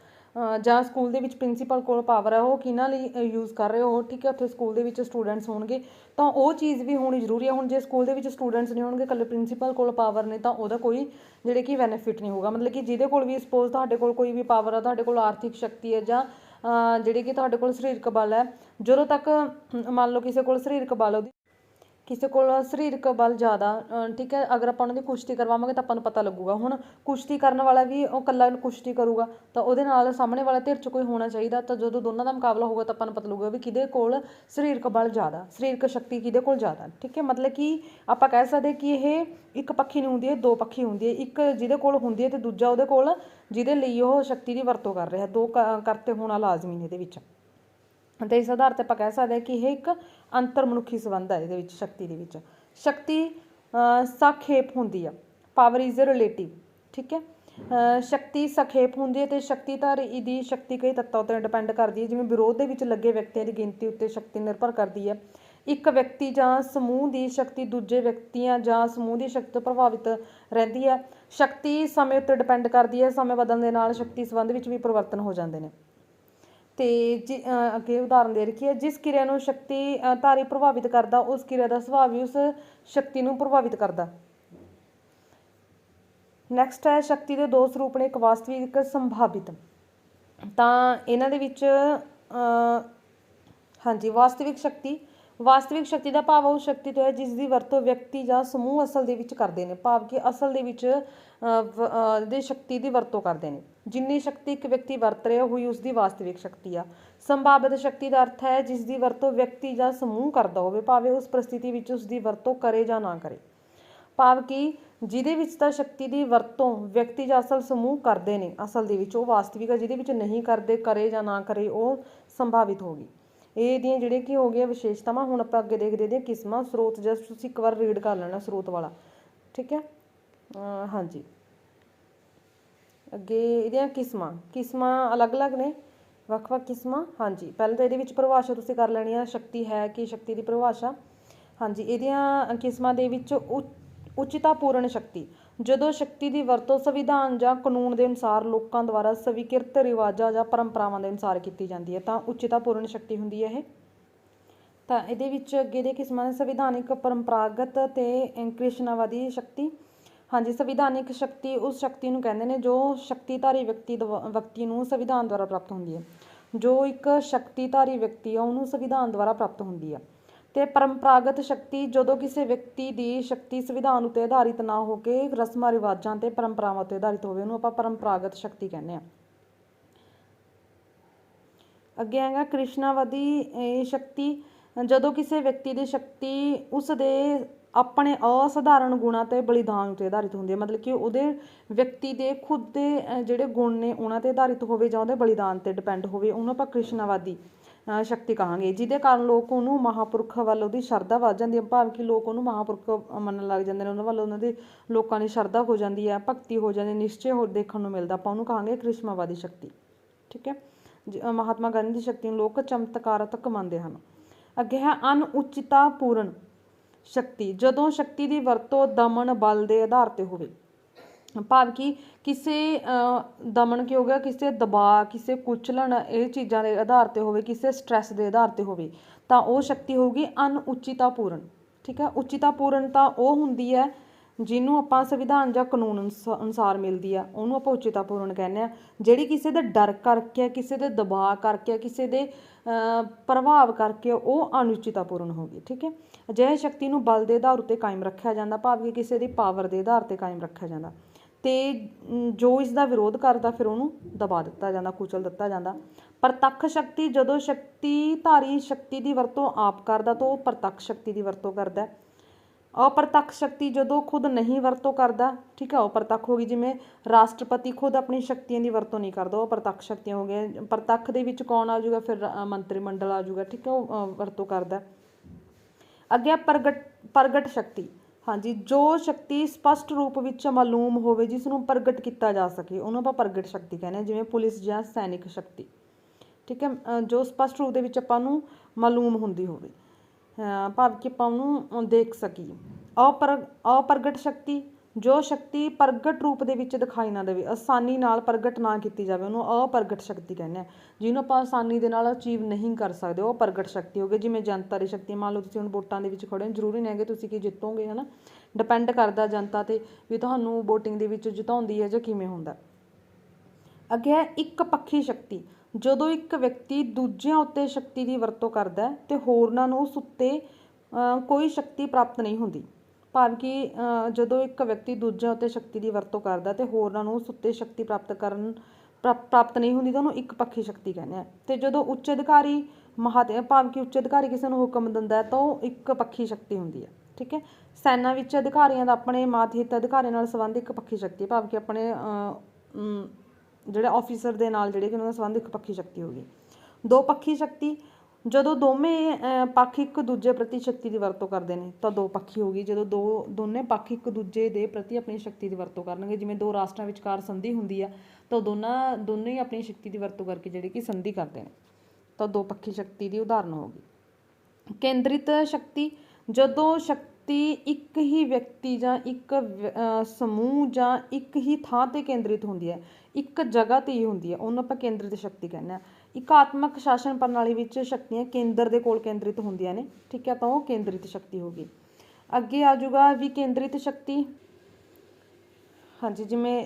ਜਾਂ ਸਕੂਲ ਦੇ ਵਿੱਚ ਪ੍ਰਿੰਸੀਪਲ ਕੋਲ ਪਾਵਰ ਹੈ ਉਹ ਕਿਹਨਾਂ ਲਈ ਯੂਜ਼ ਕਰ ਰਹੇ, ਉਹ ਠੀਕ ਹੈ, ਉੱਥੇ ਸਕੂਲ ਦੇ ਵਿੱਚ ਸਟੂਡੈਂਟਸ ਹੋਣਗੇ, ਤਾਂ ਉਹ ਚੀਜ਼ ਵੀ ਹੋਣੀ ਜ਼ਰੂਰੀ ਹੈ ਹੁਣ ਜੇ ਸਕੂਲ ਦੇ ਵਿੱਚ ਸਟੂਡੈਂਟਸ ਨਹੀਂ ਹੋਣਗੇ, ਇਕੱਲੇ ਪ੍ਰਿੰਸੀਪਲ ਕੋਲ ਪਾਵਰ ਨੇ, ਤਾਂ ਉਹਦਾ ਕੋਈ ਜਿਹੜੇ ਕਿ ਬੈਨੀਫਿਟ ਨਹੀਂ ਹੋਊਗਾ। ਮਤਲਬ ਕਿ ਜਿਹਦੇ ਕੋਲ ਵੀ ਸਪੋਜ਼ ਤੁਹਾਡੇ ਕੋਲ ਕੋਈ ਵੀ ਪਾਵਰ ਹੈ ਤੁਹਾਡੇ ਕੋਲ ਆਰਥਿਕ ਸ਼ਕਤੀ ਹੈ ਜਾਂ ਜਿਹੜੇ ਕਿ ਤੁਹਾਡੇ ਕੋਲ ਸਰੀਰਕ ਬਲ ਹੈ ਜਦੋਂ ਤੱਕ ਮੰਨ ਲਓ ਕਿਸੇ ਕੋਲ ਸਰੀਰਕ ਬਲ ਉਹਦੀ, ਕਿਸੇ ਕੋਲ ਸਰੀਰਕ ਬਲ ਜ਼ਿਆਦਾ ਠੀਕ ਹੈ, ਅਗਰ ਆਪਾਂ ਉਹਨਾਂ ਦੀ ਕੁਸ਼ਤੀ ਕਰਵਾਵਾਂਗੇ ਤਾਂ ਆਪਾਂ ਨੂੰ ਪਤਾ ਲੱਗੂਗਾ। ਹੁਣ ਕੁਸ਼ਤੀ ਕਰਨ ਵਾਲਾ ਵੀ ਉਹ ਇਕੱਲਾ ਕੁਸ਼ਤੀ ਕਰੂਗਾ, ਤਾਂ ਉਹਦੇ ਨਾਲ ਸਾਹਮਣੇ ਵਾਲਾ ਧਿਰ 'ਚ ਕੋਈ ਹੋਣਾ ਚਾਹੀਦਾ, ਤਾਂ ਜਦੋਂ ਦੋਨਾਂ ਦਾ ਮੁਕਾਬਲਾ ਹੋਊਗਾ ਤਾਂ ਆਪਾਂ ਨੂੰ ਪਤਾ ਲੱਗੂਗਾ ਵੀ ਕਿਹਦੇ ਕੋਲ ਸਰੀਰਕ ਬਲ ਜ਼ਿਆਦਾ, ਸਰੀਰਕ ਸ਼ਕਤੀ ਕਿਹਦੇ ਕੋਲ ਜ਼ਿਆਦਾ, ਠੀਕ ਹੈ। ਮਤਲਬ ਕਿ ਆਪਾਂ ਕਹਿ ਸਕਦੇ ਕਿ ਇਹ ਇੱਕ ਪੱਖੀ ਨਹੀਂ ਹੁੰਦੀ ਹੈ ਦੋ ਪੱਖੀ ਹੁੰਦੀ ਹੈ। ਇੱਕ ਜਿਹਦੇ ਕੋਲ ਹੁੰਦੀ ਹੈ ਤੇ ਦੂਜਾ ਉਹਦੇ ਕੋਲ, ਜਿਹਦੇ ਲਈ ਉਹ ਸ਼ਕਤੀ ਦੀ ਵਰਤੋਂ ਕਰ ਰਿਹਾ, ਦੋ ਕ- ਕਰਤੇ ਹੋਣਾ ਲਾਜ਼ਮੀ ਨੇ ਇਹਦੇ ਵਿੱਚ। ਅਤੇ ਇਸ ਆਧਾਰ ਤੇ ਆਪਾਂ ਕਹਿ ਸਕਦੇ ਹਾਂ ਕਿ ਇਹ ਇੱਕ ਅੰਤਰਮਨੁੱਖੀ ਸੰਬੰਧ ਹੈ ਇਹਦੇ ਵਿੱਚ ਸ਼ਕਤੀ ਦੇ ਵਿੱਚ। ਸ਼ਕਤੀ ਅਹ, ਹੁੰਦੀ ਆ। ਪਾਵਰ ਇਜ਼ ਰਿਲੇਟਿਵ ਠੀਕ ਹੈ? ਸ਼ਕਤੀ ਸਖੇਪ ਹੁੰਦੀ ਹੈ ਤੇ ਸ਼ਕਤੀਧਾਰੀ ਦੀ ਸ਼ਕਤੀ ਕਈ ਤੱਤਾਂ ਉੱਤੇ ਡਿਪੈਂਡ ਕਰਦੀ ਹੈ। ਜਿਵੇਂ ਵਿਰੋਧ ਦੇ ਵਿੱਚ ਲੱਗੇ ਵਿਅਕਤੀਆਂ ਦੀ ਗਿਣਤੀ ਉੱਤੇ ਸ਼ਕਤੀ ਨਿਰਭਰ ਕਰਦੀ ਹੈ। ਇੱਕ ਵਿਅਕਤੀ ਜਾਂ ਸਮੂਹ ਦੀ ਸ਼ਕਤੀ ਦੂਜੇ ਵਿਅਕਤੀਆਂ ਜਾਂ ਸਮੂਹ ਦੀ ਸ਼ਕਤੀ ਤੋਂ ਪ੍ਰਭਾਵਿਤ ਰਹਿੰਦੀ ਹੈ। ਸ਼ਕਤੀ ਸਮੇਂ ਉੱਤੇ ਡਿਪੈਂਡ ਕਰਦੀ ਹੈ। ਸਮੇਂ ਬਦਲਣ ਦੇ ਨਾਲ ਸ਼ਕਤੀ ਸੰਬੰਧ ਵਿੱਚ ਵੀ ਪਰਿਵਰਤਨ ਹੋ ਜਾਂਦੇ ਨੇ। ਤੇ ਜੀ- ਅੱਗੇ ਉਦਾਹਰਨ ਦੇ ਰੱਖੀ ਹੈ ਜਿਸ ਕਿਰਿਆ ਨੂੰ ਸ਼ਕਤੀ ਧਾਰੀ ਪ੍ਰਭਾਵਿਤ ਕਰਦਾ, ਉਸ ਕਿਰਿਆ ਦਾ ਸੁਭਾਅ ਵੀ ਉਸ ਸ਼ਕਤੀ ਨੂੰ ਪ੍ਰਭਾਵਿਤ ਕਰਦਾ। ਨੈਕਸਟ ਹੈ, ਸ਼ਕਤੀ ਦੇ ਦੋ ਸਰੂਪ ਨੇ, ਇੱਕ ਵਾਸਤਵਿਕ, ਇੱਕ ਸੰਭਾਵਿਤ। ਤਾਂ ਇਹਨਾਂ ਦੇ ਵਿੱਚ ਹਾਂਜੀ, ਵਾਸਤਵਿਕ ਸ਼ਕਤੀ ਵਾਸਤਵਿਕ ਸ਼ਕਤੀ ਦਾ ਭਾਵ ਉਹ ਸ਼ਕਤੀ ਤੋਂ ਹੈ ਜਿਸ ਦੀ ਵਰਤੋਂ ਵਿਅਕਤੀ ਜਾਂ ਸਮੂਹ ਅਸਲ ਦੇ ਵਿੱਚ ਕਰਦੇ ਨੇ, ਭਾਵ ਕਿ ਅਸਲ ਦੇ ਵਿੱਚ ਦੇ ਸ਼ਕਤੀ ਦੀ ਵਰਤੋਂ ਕਰਦੇ ਨੇ। ਜਿੰਨੀ ਸ਼ਕਤੀ ਇੱਕ ਵਿਅਕਤੀ ਵਰਤ ਰਿਹਾ ਹੋਈ ਉਸ ਦੀ ਵਾਸਤਵਿਕ ਸ਼ਕਤੀ ਆ। ਸੰਭਾਵਿਤ ਸ਼ਕਤੀ ਦਾ ਅਰਥ ਹੈ ਜਿਸ ਦੀ ਵਰਤੋਂ ਵਿਅਕਤੀ ਜਾਂ ਸਮੂਹ ਕਰਦਾ ਹੋਵੇ, ਭਾਵੇਂ ਉਸ ਪ੍ਰਸਥਿਤੀ ਵਿੱਚ ਉਸ ਦੀ ਵਰਤੋਂ ਕਰੇ ਜਾਂ ਨਾ ਕਰੇ। ਭਾਵ ਕਿ ਜਿਹਦੇ ਵਿੱਚ ਤਾਂ ਸ਼ਕਤੀ ਦੀ ਵਰਤੋਂ ਵਿਅਕਤੀ ਜਾਂ ਅਸਲ ਸਮੂਹ ਕਰਦੇ ਨੇ, ਅਸਲ ਦੇ ਵਿੱਚ ਉਹ ਵਾਸਤਵਿਕ ਆ, ਜਿਹਦੇ ਵਿੱਚ ਨਹੀਂ ਕਰਦੇ, ਕਰੇ ਜਾਂ ਨਾ ਕਰੇ, ਉਹ ਸੰਭਾਵਿਤ ਹੋਗੀ ਇਹ ਇਹਦੀਆਂ ਜਿਹੜੇ ਕੀ ਹੋ ਗਈਆਂ ਵਿਸ਼ੇਸ਼ਤਾਵਾਂ, ਹੁਣ ਆਪਾਂ ਅੱਗੇ ਦੇਖਦੇ ਇਹਦੀਆਂ ਕਿਸਮਾਂ, ਸਰੋਤ ਜਸਟ ਤੁਸੀਂ ਇੱਕ ਵਾਰ ਰੀਡ ਕਰ ਲੈਣਾ ਸਰੋਤ ਵਾਲਾ, ਠੀਕ ਹੈ? ਹਾਂਜੀ। ਅੱਗੇ ਇਹਦੀਆਂ ਕਿਸਮਾਂ ਕਿਸਮਾਂ ਅਲੱਗ-ਅਲੱਗ ਨੇ, ਵੱਖ-ਵੱਖ ਕਿਸਮਾਂ, ਹਾਂਜੀ। ਪਹਿਲਾਂ ਤਾਂ ਇਹਦੇ ਵਿੱਚ ਪਰਿਭਾਸ਼ਾ ਤੁਸੀਂ ਕਰ ਲੈਣੀ ਆ, ਸ਼ਕਤੀ ਹੈ ਕਿ, ਸ਼ਕਤੀ ਦੀ ਪਰਿਭਾਸ਼ਾ। ਹਾਂਜੀ, ਇਹਦੀਆਂ ਕਿਸਮਾਂ ਦੇ ਵਿੱਚ ਉ- ਉਚਿਤਾਪੂਰਨ ਸ਼ਕਤੀ। ਜਦੋਂ ਸ਼ਕਤੀ ਦੀ ਵਰਤੋਂ ਸੰਵਿਧਾਨ ਜਾਂ ਕਾਨੂੰਨ ਦੇ ਅਨੁਸਾਰ ਲੋਕਾਂ ਦੁਆਰਾ ਸਵੀਕ੍ਰਿਤ ਰਿਵਾਜਾਂ ਜਾਂ ਪਰੰਪਰਾਵਾਂ ਦੇ ਅਨੁਸਾਰ ਕੀਤੀ ਜਾਂਦੀ ਹੈ, ਤਾਂ ਉਚਿਤਾਪੂਰਨ ਸ਼ਕਤੀ ਹੁੰਦੀ ਹੈ ਇਹ। ਤਾਂ ਇਹਦੇ ਵਿੱਚ ਅੱਗੇ ਦੇ ਕਿਸਮਾਂ ਨੇ ਸੰਵਿਧਾਨਿਕ ਪਰੰਪਰਾਗਤ ਤੇ ਕ੍ਰਿਸ਼ਨਾਵਾਦੀ ਸ਼ਕਤੀ। ਹਾਂਜੀ, ਸੰਵਿਧਾਨਿਕ ਸ਼ਕਤੀ ਉਸ ਸ਼ਕਤੀ ਨੂੰ ਕਹਿੰਦੇ ਨੇ ਜੋ ਸ਼ਕਤੀਧਾਰੀ ਵਿਅਕਤੀ ਦਵਾ- ਵਿਅਕਤੀ ਨੂੰ ਸੰਵਿਧਾਨ ਦੁਆਰਾ ਪ੍ਰਾਪਤ ਹੁੰਦੀ ਹੈ। ਜੋ ਇੱਕ ਸ਼ਕਤੀਧਾਰੀ ਵਿਅਕਤੀ ਆ, ਉਹਨੂੰ ਸੰਵਿਧਾਨ ਦੁਆਰਾ ਪ੍ਰਾਪਤ ਹੁੰਦੀ ਆ। ਤੇ ਪਰੰਪਰਾਗਤ ਸ਼ਕਤੀ ਜਦੋਂ ਕਿਸੇ ਵਿਅਕਤੀ ਦੀ ਸ਼ਕਤੀ ਸੰਵਿਧਾਨ ਉੱਤੇ ਆਧਾਰਿਤ ਨਾ ਹੋ ਕੇ ਰਸਮਾਂ, ਰਿਵਾਜਾਂ ਤੇ ਪਰੰਪਰਾਵਾਂ ਉੱਤੇ ਆਧਾਰਿਤ ਹੋਵੇ, ਉਹਨੂੰ ਆਪਾਂ ਪਰੰਪਰਾਗਤ ਸ਼ਕਤੀ ਕਹਿੰਦੇ ਆ ਅੱਗੇ ਹੈਗਾ ਕ੍ਰਿਸ਼ਨਾਵਾਦੀ ਸ਼ਕਤੀ, ਜਦੋਂ ਕਿਸੇ ਵਿਅਕਤੀ ਦੀ ਸ਼ਕਤੀ ਉਸ ਦੇ ਆਪਣੇ ਅਸਾਧਾਰਨ ਗੁਣਾਂ ਤੇ ਬਲੀਦਾਨ ਉੱਤੇ ਆਧਾਰਿਤ ਹੁੰਦੀ ਹੈ, ਮਤਲਬ ਕਿ ਉਹਦੇ ਵਿਅਕਤੀ ਦੇ ਖੁਦ ਦੇ ਜਿਹੜੇ ਗੁਣ ਨੇ ਉਹਨਾਂ ਤੇ ਆਧਾਰਿਤ ਹੋਵੇ ਜਾਂ ਉਹਦੇ ਬਲੀਦਾਨ ਤੇ ਡਿਪੈਂਡ ਹੋਵੇ, ਉਹਨੂੰ ਆਪਾਂ ਕ੍ਰਿਸ਼ਨਾਵਾਦੀ ਸ਼ਕਤੀ ਕਹਾਂਗੇ। ਜਿਹਦੇ ਕਾਰਨ ਲੋਕ ਉਹਨੂੰ ਮਹਾਂਪੁਰਖ ਵੱਲ ਉਹਦੀ ਸ਼ਰਧਾ ਵੱਧ ਜਾਂਦੀ ਹੈ। ਭਾਵ ਕਿ ਲੋਕ ਉਹਨੂੰ ਮਹਾਪੁਰਖ ਮੰਨਣ ਲੱਗ ਜਾਂਦੇ ਨੇ। ਉਹਨਾਂ ਵੱਲ ਉਹਨਾਂ ਦੇ ਲੋਕਾਂ ਦੀ ਸ਼ਰਧਾ ਹੋ ਜਾਂਦੀ ਹੈ, ਭਗਤੀ ਹੋ ਜਾਂਦੀ ਹੈ, ਨਿਸ਼ਚੇ ਹੋ ਦੇਖਣ ਨੂੰ ਮਿਲਦਾ। ਆਪਾਂ ਉਹਨੂੰ ਕਹਾਂਗੇ ਕ੍ਰਿਸ਼ਮਾਵਾਦੀ ਸ਼ਕਤੀ। ਠੀਕ ਹੈ? ਜ- ਮਹਾਤਮਾ ਗਾਂਧੀ ਦੀ ਸ਼ਕਤੀ ਨੂੰ ਲੋਕ ਚਮਤਕਾਰਤਕ ਮੰਨਦੇ ਹਨ। ਅੱਗੇ ਹੈ ਅਨੁਚਿਤਾਪੂਰਨ ਸ਼ਕਤੀ। ਜਦੋਂ ਸ਼ਕਤੀ ਦੀ ਵਰਤੋਂ ਦਮਨ ਬਲ ਦੇ ਆਧਾਰ ਤੇ ਹੋਵੇ ਭਾਵ ਕਿ ਕਿਸੇ ਦਮਨ ਕੀ ਹੋ ਗਿਆ, ਕਿਸੇ ਦਬਾਅ, ਕਿਸੇ ਕੁਚਲਣ ਇਹ ਚੀਜ਼ਾਂ ਦੇ ਆਧਾਰ ਤੇ ਹੋਵੇ, ਕਿਸੇ ਸਟ੍ਰੈਸ ਦੇ ਆਧਾਰ ਤੇ ਹੋਵੇ, ਤਾਂ ਉਹ ਸ਼ਕਤੀ ਹੋਊਗੀ ਅਨੁਚਿਤਾਪੂਰਨ ਠੀਕ ਹੈ? ਉਚਿਤਾਪੂਰਨ ਤਾਂ ਉਹ ਹੁੰਦੀ ਹੈ ਜਿਹਨੂੰ ਆਪਾਂ ਸੰਵਿਧਾਨ ਜਾਂ ਕਾਨੂੰਨ ਅਨੁਸ- ਅਨੁਸਾਰ ਮਿਲਦੀ ਆ, ਉਹਨੂੰ ਆਪਾਂ ਉਚਿਤਾਪੂਰਨ ਕਹਿੰਦੇ ਆ। ਜਿਹੜੀ ਕਿਸੇ ਦੇ ਡਰ ਕਰਕੇ, ਕਿਸੇ ਦੇ ਦਬਾਅ ਕਰਕੇ, ਕਿਸੇ ਦੇ ਪ੍ਰਭਾਵ ਕਰਕੇ ਉਹ ਅਨੁਚਿਤਾਪੂਰਨ ਹੋ ਗਈ ਠੀਕ ਹੈ? ਅਜਿਹੇ ਸ਼ਕਤੀ ਨੂੰ ਬਲ ਦੇ ਆਧਾਰ ਉੱਤੇ ਕਾਇਮ ਰੱਖਿਆ ਜਾਂਦਾ, ਭਾਵ ਕਿ ਕਿਸੇ ਦੀ ਪਾਵਰ ਦੇ ਆਧਾਰ ਤੇ ਕਾਇਮ ਰੱਖਿਆ ਜਾਂਦਾ। ਅਤੇ ਜੋ ਇਸ ਦਾ ਵਿਰੋਧ ਕਰਦਾ ਫਿਰ ਉਹਨੂੰ ਦਬਾ ਦਿੱਤਾ ਜਾਂਦਾ ਕੁਚਲ ਦਿੱਤਾ ਜਾਂਦਾ। ਪ੍ਰਤੱਖ ਸ਼ਕਤੀ ਜਦੋਂ ਸ਼ਕਤੀਧਾਰੀ ਸ਼ਕਤੀ ਦੀ ਵਰਤੋਂ ਆਪ ਕਰਦਾ ਤਾਂ ਉਹ ਪ੍ਰਤੱਖ ਸ਼ਕਤੀ ਦੀ ਵਰਤੋਂ ਕਰਦਾ ਅਪ੍ਰਤੱਖ ਸ਼ਕਤੀ ਜਦੋਂ ਖੁਦ ਨਹੀਂ ਵਰਤੋਂ ਕਰਦਾ, ਠੀਕ ਹੈ, ਉਹ ਪ੍ਰਤੱਖ ਹੋ ਗਈ। ਜਿਵੇਂ ਰਾਸ਼ਟਰਪਤੀ ਖੁਦ ਆਪਣੀ ਸ਼ਕਤੀਆਂ ਦੀ ਵਰਤੋਂ ਨਹੀਂ ਕਰਦਾ, ਉਹ ਪ੍ਰਤੱਖ ਸ਼ਕਤੀਆਂ ਹੋ ਗਈਆਂ। ਪ੍ਰਤੱਖ ਦੇ ਵਿੱਚ ਕੌਣ ਆ ਜਾਊਗਾ? ਫਿਰ ਮੰਤਰੀ ਮੰਡਲ ਆ ਜਾਊਗਾ, ਠੀਕ ਹੈ, ਉਹ ਵਰਤੋਂ ਕਰਦਾ ਅੱਗੇ ਪ੍ਰਗਟ ਪ੍ਰਗਟ ਸ਼ਕਤੀ। ਹਾਂਜੀ, ਜੋ ਸ਼ਕਤੀ ਸਪਸ਼ਟ ਰੂਪ ਵਿੱਚ ਮਾਲੂਮ ਹੋਵੇ ਜਿਸ ਨੂੰ ਪ੍ਰਗਟ ਕੀਤਾ ਜਾ ਸਕੇ, ਉਹਨੂੰ ਆਪਾਂ ਪ੍ਰਗਟ ਸ਼ਕਤੀ ਕਹਿੰਦੇ ਹਾਂ, ਜਿਵੇਂ ਪੁਲਿਸ ਜਾਂ ਸੈਨਿਕ ਸ਼ਕਤੀ। ਠੀਕ ਹੈ? ਜੋ ਸਪਸ਼ਟ ਰੂਪ ਦੇ ਵਿੱਚ ਆਪਾਂ ਨੂੰ ਮਾਲੂਮ ਹੁੰਦੀ ਹੋਵੇ। ਭਾਵ ਕਿ ਆਪਾਂ ਉਹਨੂੰ ਦੇਖ ਸਕੀਏ। ਅਪਰ, ਅਪਰਗਟ ਸ਼ਕਤੀ ਜੋ ਸ਼ਕਤੀ ਪ੍ਰਗਟ ਰੂਪ ਦੇ ਵਿੱਚ ਦਿਖਾਈ ਨਾ ਦੇਵੇ, ਆਸਾਨੀ ਨਾਲ ਪ੍ਰਗਟ ਨਾ ਕੀਤੀ ਜਾਵੇ, ਉਹਨੂੰ ਅਪਰਗਟ ਸ਼ਕਤੀ ਕਹਿੰਦੇ ਆ। ਜਿਹਨੂੰ ਆਪਾਂ ਆਸਾਨੀ ਦੇ ਨਾਲ ਅਚੀਵ ਨਹੀਂ ਕਰ ਸਕਦੇ, ਉਹ ਪ੍ਰਗਟ ਸ਼ਕਤੀ ਹੋਵੇ ਜਿਵੇਂ ਜਨਤਾ ਦੀ ਸ਼ਕਤੀ, ਮੰਨ ਲਓ ਤੁਸੀਂ ਹੁਣ ਵੋਟਾਂ ਦੇ ਵਿੱਚ ਖੜੇ ਹੋ, ਜ਼ਰੂਰੀ ਨਹੀਂ ਹੈ ਕਿ ਤੁਸੀਂ ਕੀ ਜਿੱਤੋਗੇ, ਹਨਾ? ਡਿਪੈਂਡ ਕਰਦਾ ਜਨਤਾ ਤੇ ਵੀ ਤੁਹਾਨੂੰ VOTING ਦੇ ਵਿੱਚ ਜਿਤਾਉਂਦੀ ਹੈ ਜਾਂ ਕਿਵੇਂ ਹੁੰਦਾ। ਅੱਗੇ ਹੈ ਇੱਕ ਪੱਖੀ ਸ਼ਕਤੀ। ਜਦੋਂ ਇੱਕ ਵਿਅਕਤੀ ਦੂਜਿਆਂ ਉੱਤੇ ਸ਼ਕਤੀ ਦੀ ਵਰਤੋਂ ਕਰਦਾ ਹੈ ਤੇ ਹੋਰਨਾਂ ਨੂੰ ਉਸ ਉੱਤੇ ਕੋਈ ਸ਼ਕਤੀ ਪ੍ਰਾਪਤ ਨਹੀਂ ਹੁੰਦੀ। ਭਾਵ ਕਿ ਜਦੋਂ ਇੱਕ ਵਿਅਕਤੀ ਦੂਜਿਆਂ ਉੱਤੇ ਸ਼ਕਤੀ ਦੀ ਵਰਤੋਂ ਕਰਦਾ ਤੇ ਹੋਰਨਾਂ ਨੂੰ ਸੁੱਤੇ ਸ਼ਕਤੀ ਪ੍ਰਾਪਤ ਕਰਨ ਪ੍ਰਾਪ- ਪ੍ਰਾਪਤ ਨਹੀਂ ਹੁੰਦੀ ਤਾਂ ਉਹਨੂੰ ਇੱਕ ਪੱਖੀ ਸ਼ਕਤੀ ਕਹਿੰਦੇ ਆ। ਅਤੇ ਜਦੋਂ ਉੱਚ ਅਧਿਕਾਰੀ ਮਹਾਤ, ਭਾਵ ਕਿ ਉੱਚ ਅਧਿਕਾਰੀ ਕਿਸੇ ਨੂੰ ਹੁਕਮ ਦਿੰਦਾ ਤਾਂ ਉਹ ਇੱਕ ਪੱਖੀ ਸ਼ਕਤੀ ਹੁੰਦੀ ਹੈ, ਠੀਕ ਹੈ? ਸੈਨਾ ਵਿੱਚ ਅਧਿਕਾਰੀਆਂ ਦਾ ਆਪਣੇ ਮਾਤਹਿਤ ਅਧਿਕਾਰੀਆਂ ਨਾਲ ਸੰਬੰਧ ਇੱਕ ਪੱਖੀ ਸ਼ਕਤੀ ਭਾਵ ਕਿ ਆਪਣੇ ਜਿਹੜੇ ਆਫੀਸਰ ਦੇ ਨਾਲ ਜਿਹੜੇ ਕਿ ਉਹਨਾਂ ਦਾ ਸੰਬੰਧ ਇੱਕ ਪੱਖੀ ਸ਼ਕਤੀ ਹੋ ਗਈ। ਦੋ ਪੱਖੀ ਸ਼ਕਤੀ ਜਦੋਂ ਦੋਵੇਂ ਪੱਖ ਇੱਕ ਦੂਜੇ ਪ੍ਰਤੀ ਸ਼ਕਤੀ ਦੀ ਵਰਤੋਂ ਕਰਦੇ ਨੇ, ਤਾਂ ਦੋ ਪੱਖੀ ਹੋ ਗਈ ਜਦੋਂ ਦੋ, ਦੋਨੇ ਪੱਖ ਇੱਕ ਦੂਜੇ ਦੇ ਪ੍ਰਤੀ ਆਪਣੀ ਸ਼ਕਤੀ ਦੀ ਵਰਤੋਂ ਕਰਨਗੇ, ਜਿਵੇਂ ਦੋ ਰਾਸ਼ਟਰਾਂ ਵਿਚਕਾਰ ਸੰਧੀ ਹੁੰਦੀ ਆ, ਤਾਂ ਦੋਨਾਂ, ਦੋਨੇ ਹੀ ਆਪਣੀ ਸ਼ਕਤੀ ਦੀ ਵਰਤੋਂ ਕਰਕੇ ਜਿਹੜੀ ਕਿ ਸੰਧੀ ਕਰਦੇ ਨੇ, ਤਾਂ ਦੋ ਪੱਖੀ ਸ਼ਕਤੀ ਦੀ ਉਦਾਹਰਨ ਹੋ ਗਈ ਕੇਂਦਰਿਤ ਸ਼ਕਤੀ, ਜਦੋਂ ਸ਼ਕਤੀ ਇੱਕ ਹੀ ਵਿਅਕਤੀ ਜਾਂ ਇੱਕ ਸਮੂਹ ਜਾਂ ਇੱਕ ਹੀ ਥਾਂ ਤੇ ਕੇਂਦਰਿਤ ਹੁੰਦੀ ਹੈ, ਇੱਕ ਜਗ੍ਹਾ ਤੇ ਹੀ ਹੁੰਦੀ ਹੈ, ਉਹਨੂੰ ਆਪਾਂ ਕੇਂਦਰਿਤ ਸ਼ਕਤੀ ਕਹਿੰਦੇ ਆ ਇਕਾਤਮਕ ਸ਼ਾਸਨ ਪ੍ਰਣਾਲੀ ਵਿੱਚ ਸ਼ਕਤੀਆਂ ਕੇਂਦਰ ਦੇ ਕੋਲ ਕੇਂਦਰਿਤ ਹੁੰਦੀਆਂ ਨੇ। ਠੀਕ ਹੈ, ਤਾਂ ਉਹ ਕੇਂਦਰਿਤ ਸ਼ਕਤੀ ਹੋ ਗਈ। ਅੱਗੇ ਆ ਜਾਊਗਾ ਵਿਕੇਂਦਰਿਤ ਸ਼ਕਤੀ। ਹਾਂਜੀ, ਜਿਵੇਂ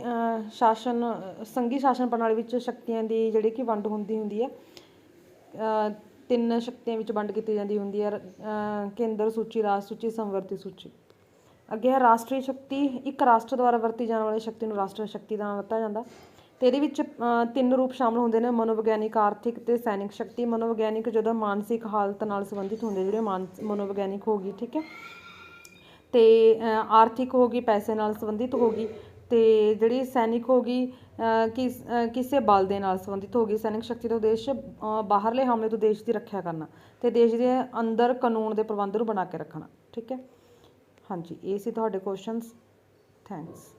ਸ਼ਾਸਨ, ਸੰਘੀ ਸ਼ਾਸਨ ਪ੍ਰਣਾਲੀ ਵਿੱਚ ਸ਼ਕਤੀਆਂ ਦੀ ਜਿਹੜੀ ਕਿ ਵੰਡ ਹੁੰਦੀ ਹੁੰਦੀ ਹੈ ਤਿੰਨ ਸ਼ਕਤੀਆਂ ਵਿੱਚ ਵੰਡ ਕੀਤੀ ਜਾਂਦੀ ਹੁੰਦੀ ਹੈ। ਕੇਂਦਰ ਸੂਚੀ, ਰਾਜ ਸੂਚੀ ਸੰਵਰਤੀ ਸੂਚੀ। ਅੱਗੇ ਹੈ ਰਾਸ਼ਟਰੀ ਸ਼ਕਤੀ। ਇੱਕ ਰਾਸ਼ਟਰ ਦੁਆਰਾ ਵਰਤੀ ਜਾਣ ਵਾਲੀ ਸ਼ਕਤੀ ਨੂੰ ਰਾਸ਼ਟਰੀ ਸ਼ਕਤੀ ਦਾ ਨਾਮ ਦਿੱਤਾ ਜਾਂਦਾ। ਤੇ ਇਹਦੇ ਵਿੱਚ ਤਿੰਨ ਰੂਪ ਸ਼ਾਮਲ ਹੁੰਦੇ ਨੇ, ਮਨੋਵਿਗਿਆਨਿਕ, ਆਰਥਿਕ ਤੇ ਸੈਨਿਕ ਸ਼ਕਤੀ। ਮਨੋਵਿਗਿਆਨਿਕ ਜਦੋਂ ਮਾਨਸਿਕ ਹਾਲਤ ਨਾਲ ਸੰਬੰਧਿਤ ਹੁੰਦੇ ਜਿਹੜੇ ਮਾਨਸ ਮਨੋਵਿਗਿਆਨਿਕ ਹੋ ਗਈ, ਠੀਕ ਹੈ? ਤੇ ਆਰਥਿਕ ਹੋ ਗਈ, ਪੈਸੇ ਨਾਲ ਸੰਬੰਧਿਤ ਹੋ ਗਈ, ਤੇ ਜਿਹੜੀ ਸੈਨਿਕ ਹੋ ਗਈ ਕਿਸ ਕਿਸੇ ਬਲ ਦੇ ਨਾਲ ਸੰਬੰਧਿਤ ਹੋ ਗਈ। ਸੈਨਿਕ ਸ਼ਕਤੀ ਦਾ ਉਦੇਸ਼ ਬਾਹਰਲੇ ਹਮਲੇ ਤੋਂ ਦੇਸ਼ ਦੀ ਰੱਖਿਆ ਕਰਨਾ ਤੇ ਦੇਸ਼ ਦੇ ਅੰਦਰ ਕਾਨੂੰਨ ਦੇ ਪ੍ਰਬੰਧ ਨੂੰ ਬਣਾ ਕੇ ਰੱਖਣਾ, ਠੀਕ ਹੈ? ਹਾਂਜੀ, ਇਹ ਸੀ ਤੁਹਾਡੇ ਕੁਐਸਚਨਸ ਥੈਂਕਸ